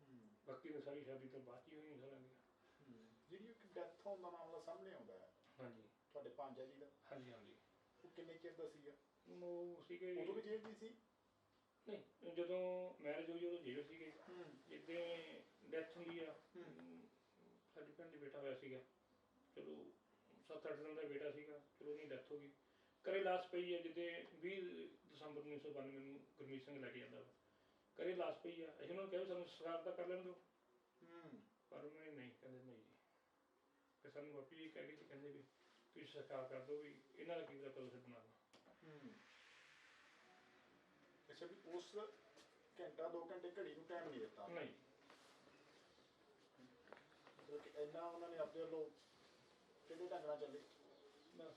ਹੂੰ। ਬਾਕੀ ਤਾਂ ਸਾਰੀ ਸ਼ਾਦੀ ਤੋਂ ਬਾਅਦ ਹੀ ਹੋਈ ਦੀ ਹੂੰ। ਜਿਹੜੀ ਇੱਕ ਡੈਥ ਹੋਣ ਦਾ ਮਾਮਲਾ ਸਾਹਮਣੇ ਆਉਂਦਾ ਹੈ ਹਾਂਜੀ। ਤੁਹਾਡੇ ਭਾਂਜਾ ਜੀ ਦਾ ਹਾਂਜੀ ਹਾਂਜੀ। ਉਹ ਕਿੰਨੇ ਚਿਰ ਦਾ ਸੀਗਾ? ਉਹ ਸੀਗੇ ਉਦੋਂ ਵੀ ਜੇਲ੍ਹ ਦੀ ਸੀ? ਨਹੀਂ ਜਦੋਂ ਮੈਰਿਜ ਹੋਈ ਉਦੋਂ ਜੇਲ੍ਹ ਸੀਗੇ। ਹੂੰ। ਜਿੱਦਾਂ ਡੈਥ ਹੋਈ ਆ ਹੂੰ। ਸਾਡੀ ਭੈਣ ਦੀ ਬੇਟਾ ਹੋਇਆ ਸੀਗਾ। ਚਲੋ 7-8 ਦਿਨ ਦਾ ਬੇਟਾ ਸੀਗਾ ਚਲੋ ਉਹਦੀ ਡੈਥ ਹੋ ਗਈ। ਕਰੇ ਲਾਸ਼ ਪਈ ਆ ਜਿੱਦੇ 20 ਦਸੰਬਰ 1992 ਨੂੰ ਗੁਰਮੀਤ ਸਿੰਘ ਲੈ ਕੇ ਜਾਂਦਾ ਵਾ। ਕਰੇ ਲਾਸ਼ ਪਈ ਆ। ਅਸੀਂ ਉਹਨਾਂ ਨੂੰ ਕਿਹਾ ਵੀ ਸਾਨੂੰ ਸਰਕਾਰ ਦਾ ਕਰ ਲੈਣ ਦਿਓ। ਹੂੰ। ਪਰ ਉਹਨਾਂ ਨੇ ਨਹੀਂ ਕਹਿੰਦੇ ਨਹੀਂ ਜੀ। ਤੇ ਸਾਨੂੰ ਵਾਪੀ ਇਹ ਕਹਿ ਸੀ ਕਹਿੰਦੇ ਵੀ ਤੁਸੀਂ ਸਰਕਾਰ ਕਰ ਦਿਓ ਵੀ ਇਹਨਾਂ ਦਾ ਕੀ ਪਤਾ ਕਦੋਂ ਛੱਡਣਾ। ਹੂੰ। ਅੱਛਾ ਵੀ ਉਸ ਘੰਟਾ ਦੋ ਘੰਟੇ ਘੜੀ ਨੂੰ ਟਾਈਮ ਨਹੀਂ ਦਿੱਤਾ। ਨਹੀਂ। ਮਤਲਬ ਕਿ ਇੰਨਾ ਉਹਨਾਂ ਨੇ ਆਪਣੇ ਵੱਲੋਂ ਕਿਹੜੇ ਢੰਗ ਨਾਲ ਚੱਲੇ? ਬਸ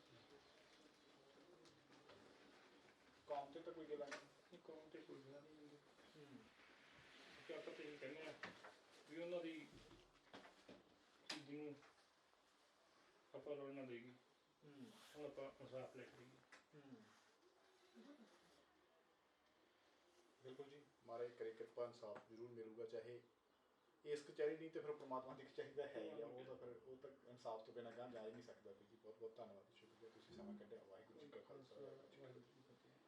ਕੌਮ ਤੇ ਤਾਂ ਕੋਈ ਗੱਲ ਨਹੀਂ ਕੌਮ ਤੇ ਕੋਈ ਗੱਲ ਨਹੀਂ। ਕਿਆ ਪਤਾ ਇਹ ਕਹਿੰਦੇ ਆ ਵੀ ਉਹਨਾਂ ਦੀ ਚੀਜ਼ ਨੂੰ ਆਪਾਂ ਰੋਲ ਨਾ ਦੇਗੀ ਹੂੰ। ਹੁਣ ਆਪਾਂ ਇਨਸਾਫ ਲੈ ਕੇ ਹੂੰ। ਬਿਲਕੁਲ ਜੀ ਮਾਰੇ ਕਰੇ ਕਿਰਪਾ ਇਨਸਾਫ ਜ਼ਰੂਰ ਮਿਲੂਗਾ ਚਾਹੇ ਇਸ ਕਚਹਿਰੀ ਨਹੀਂ ਤੇ ਫਿਰ ਪ੍ਰਮਾਤਮਾ ਦੀ ਕਚਹਿਰੀ ਦਾ ਹੈ ਹੀ ਆ ਉਹ ਤਾਂ ਫਿਰ ਉਹ ਤਾਂ ਇਨਸਾਫ ਤੋਂ ਬਿਨਾਂ ਗਾਂ ਜਾ ਹੀ ਨਹੀਂ ਸਕਦਾ। ਕੋਈ ਜੀ ਬਹੁਤ ਬਹੁਤ ਧੰਨਵਾਦ ਸ਼ੁਕਰੀਆ ਤੁਸੀਂ ਸਮਾਂ ਕੱਢਿਆ। ਵਾਹਿਗੁਰੂ ਜੀ ਕਾ ਖਾਲਸਾ ਵਾਹਿਗੁਰੂ ਜੀ ਕੀ ਫਤਿਹ।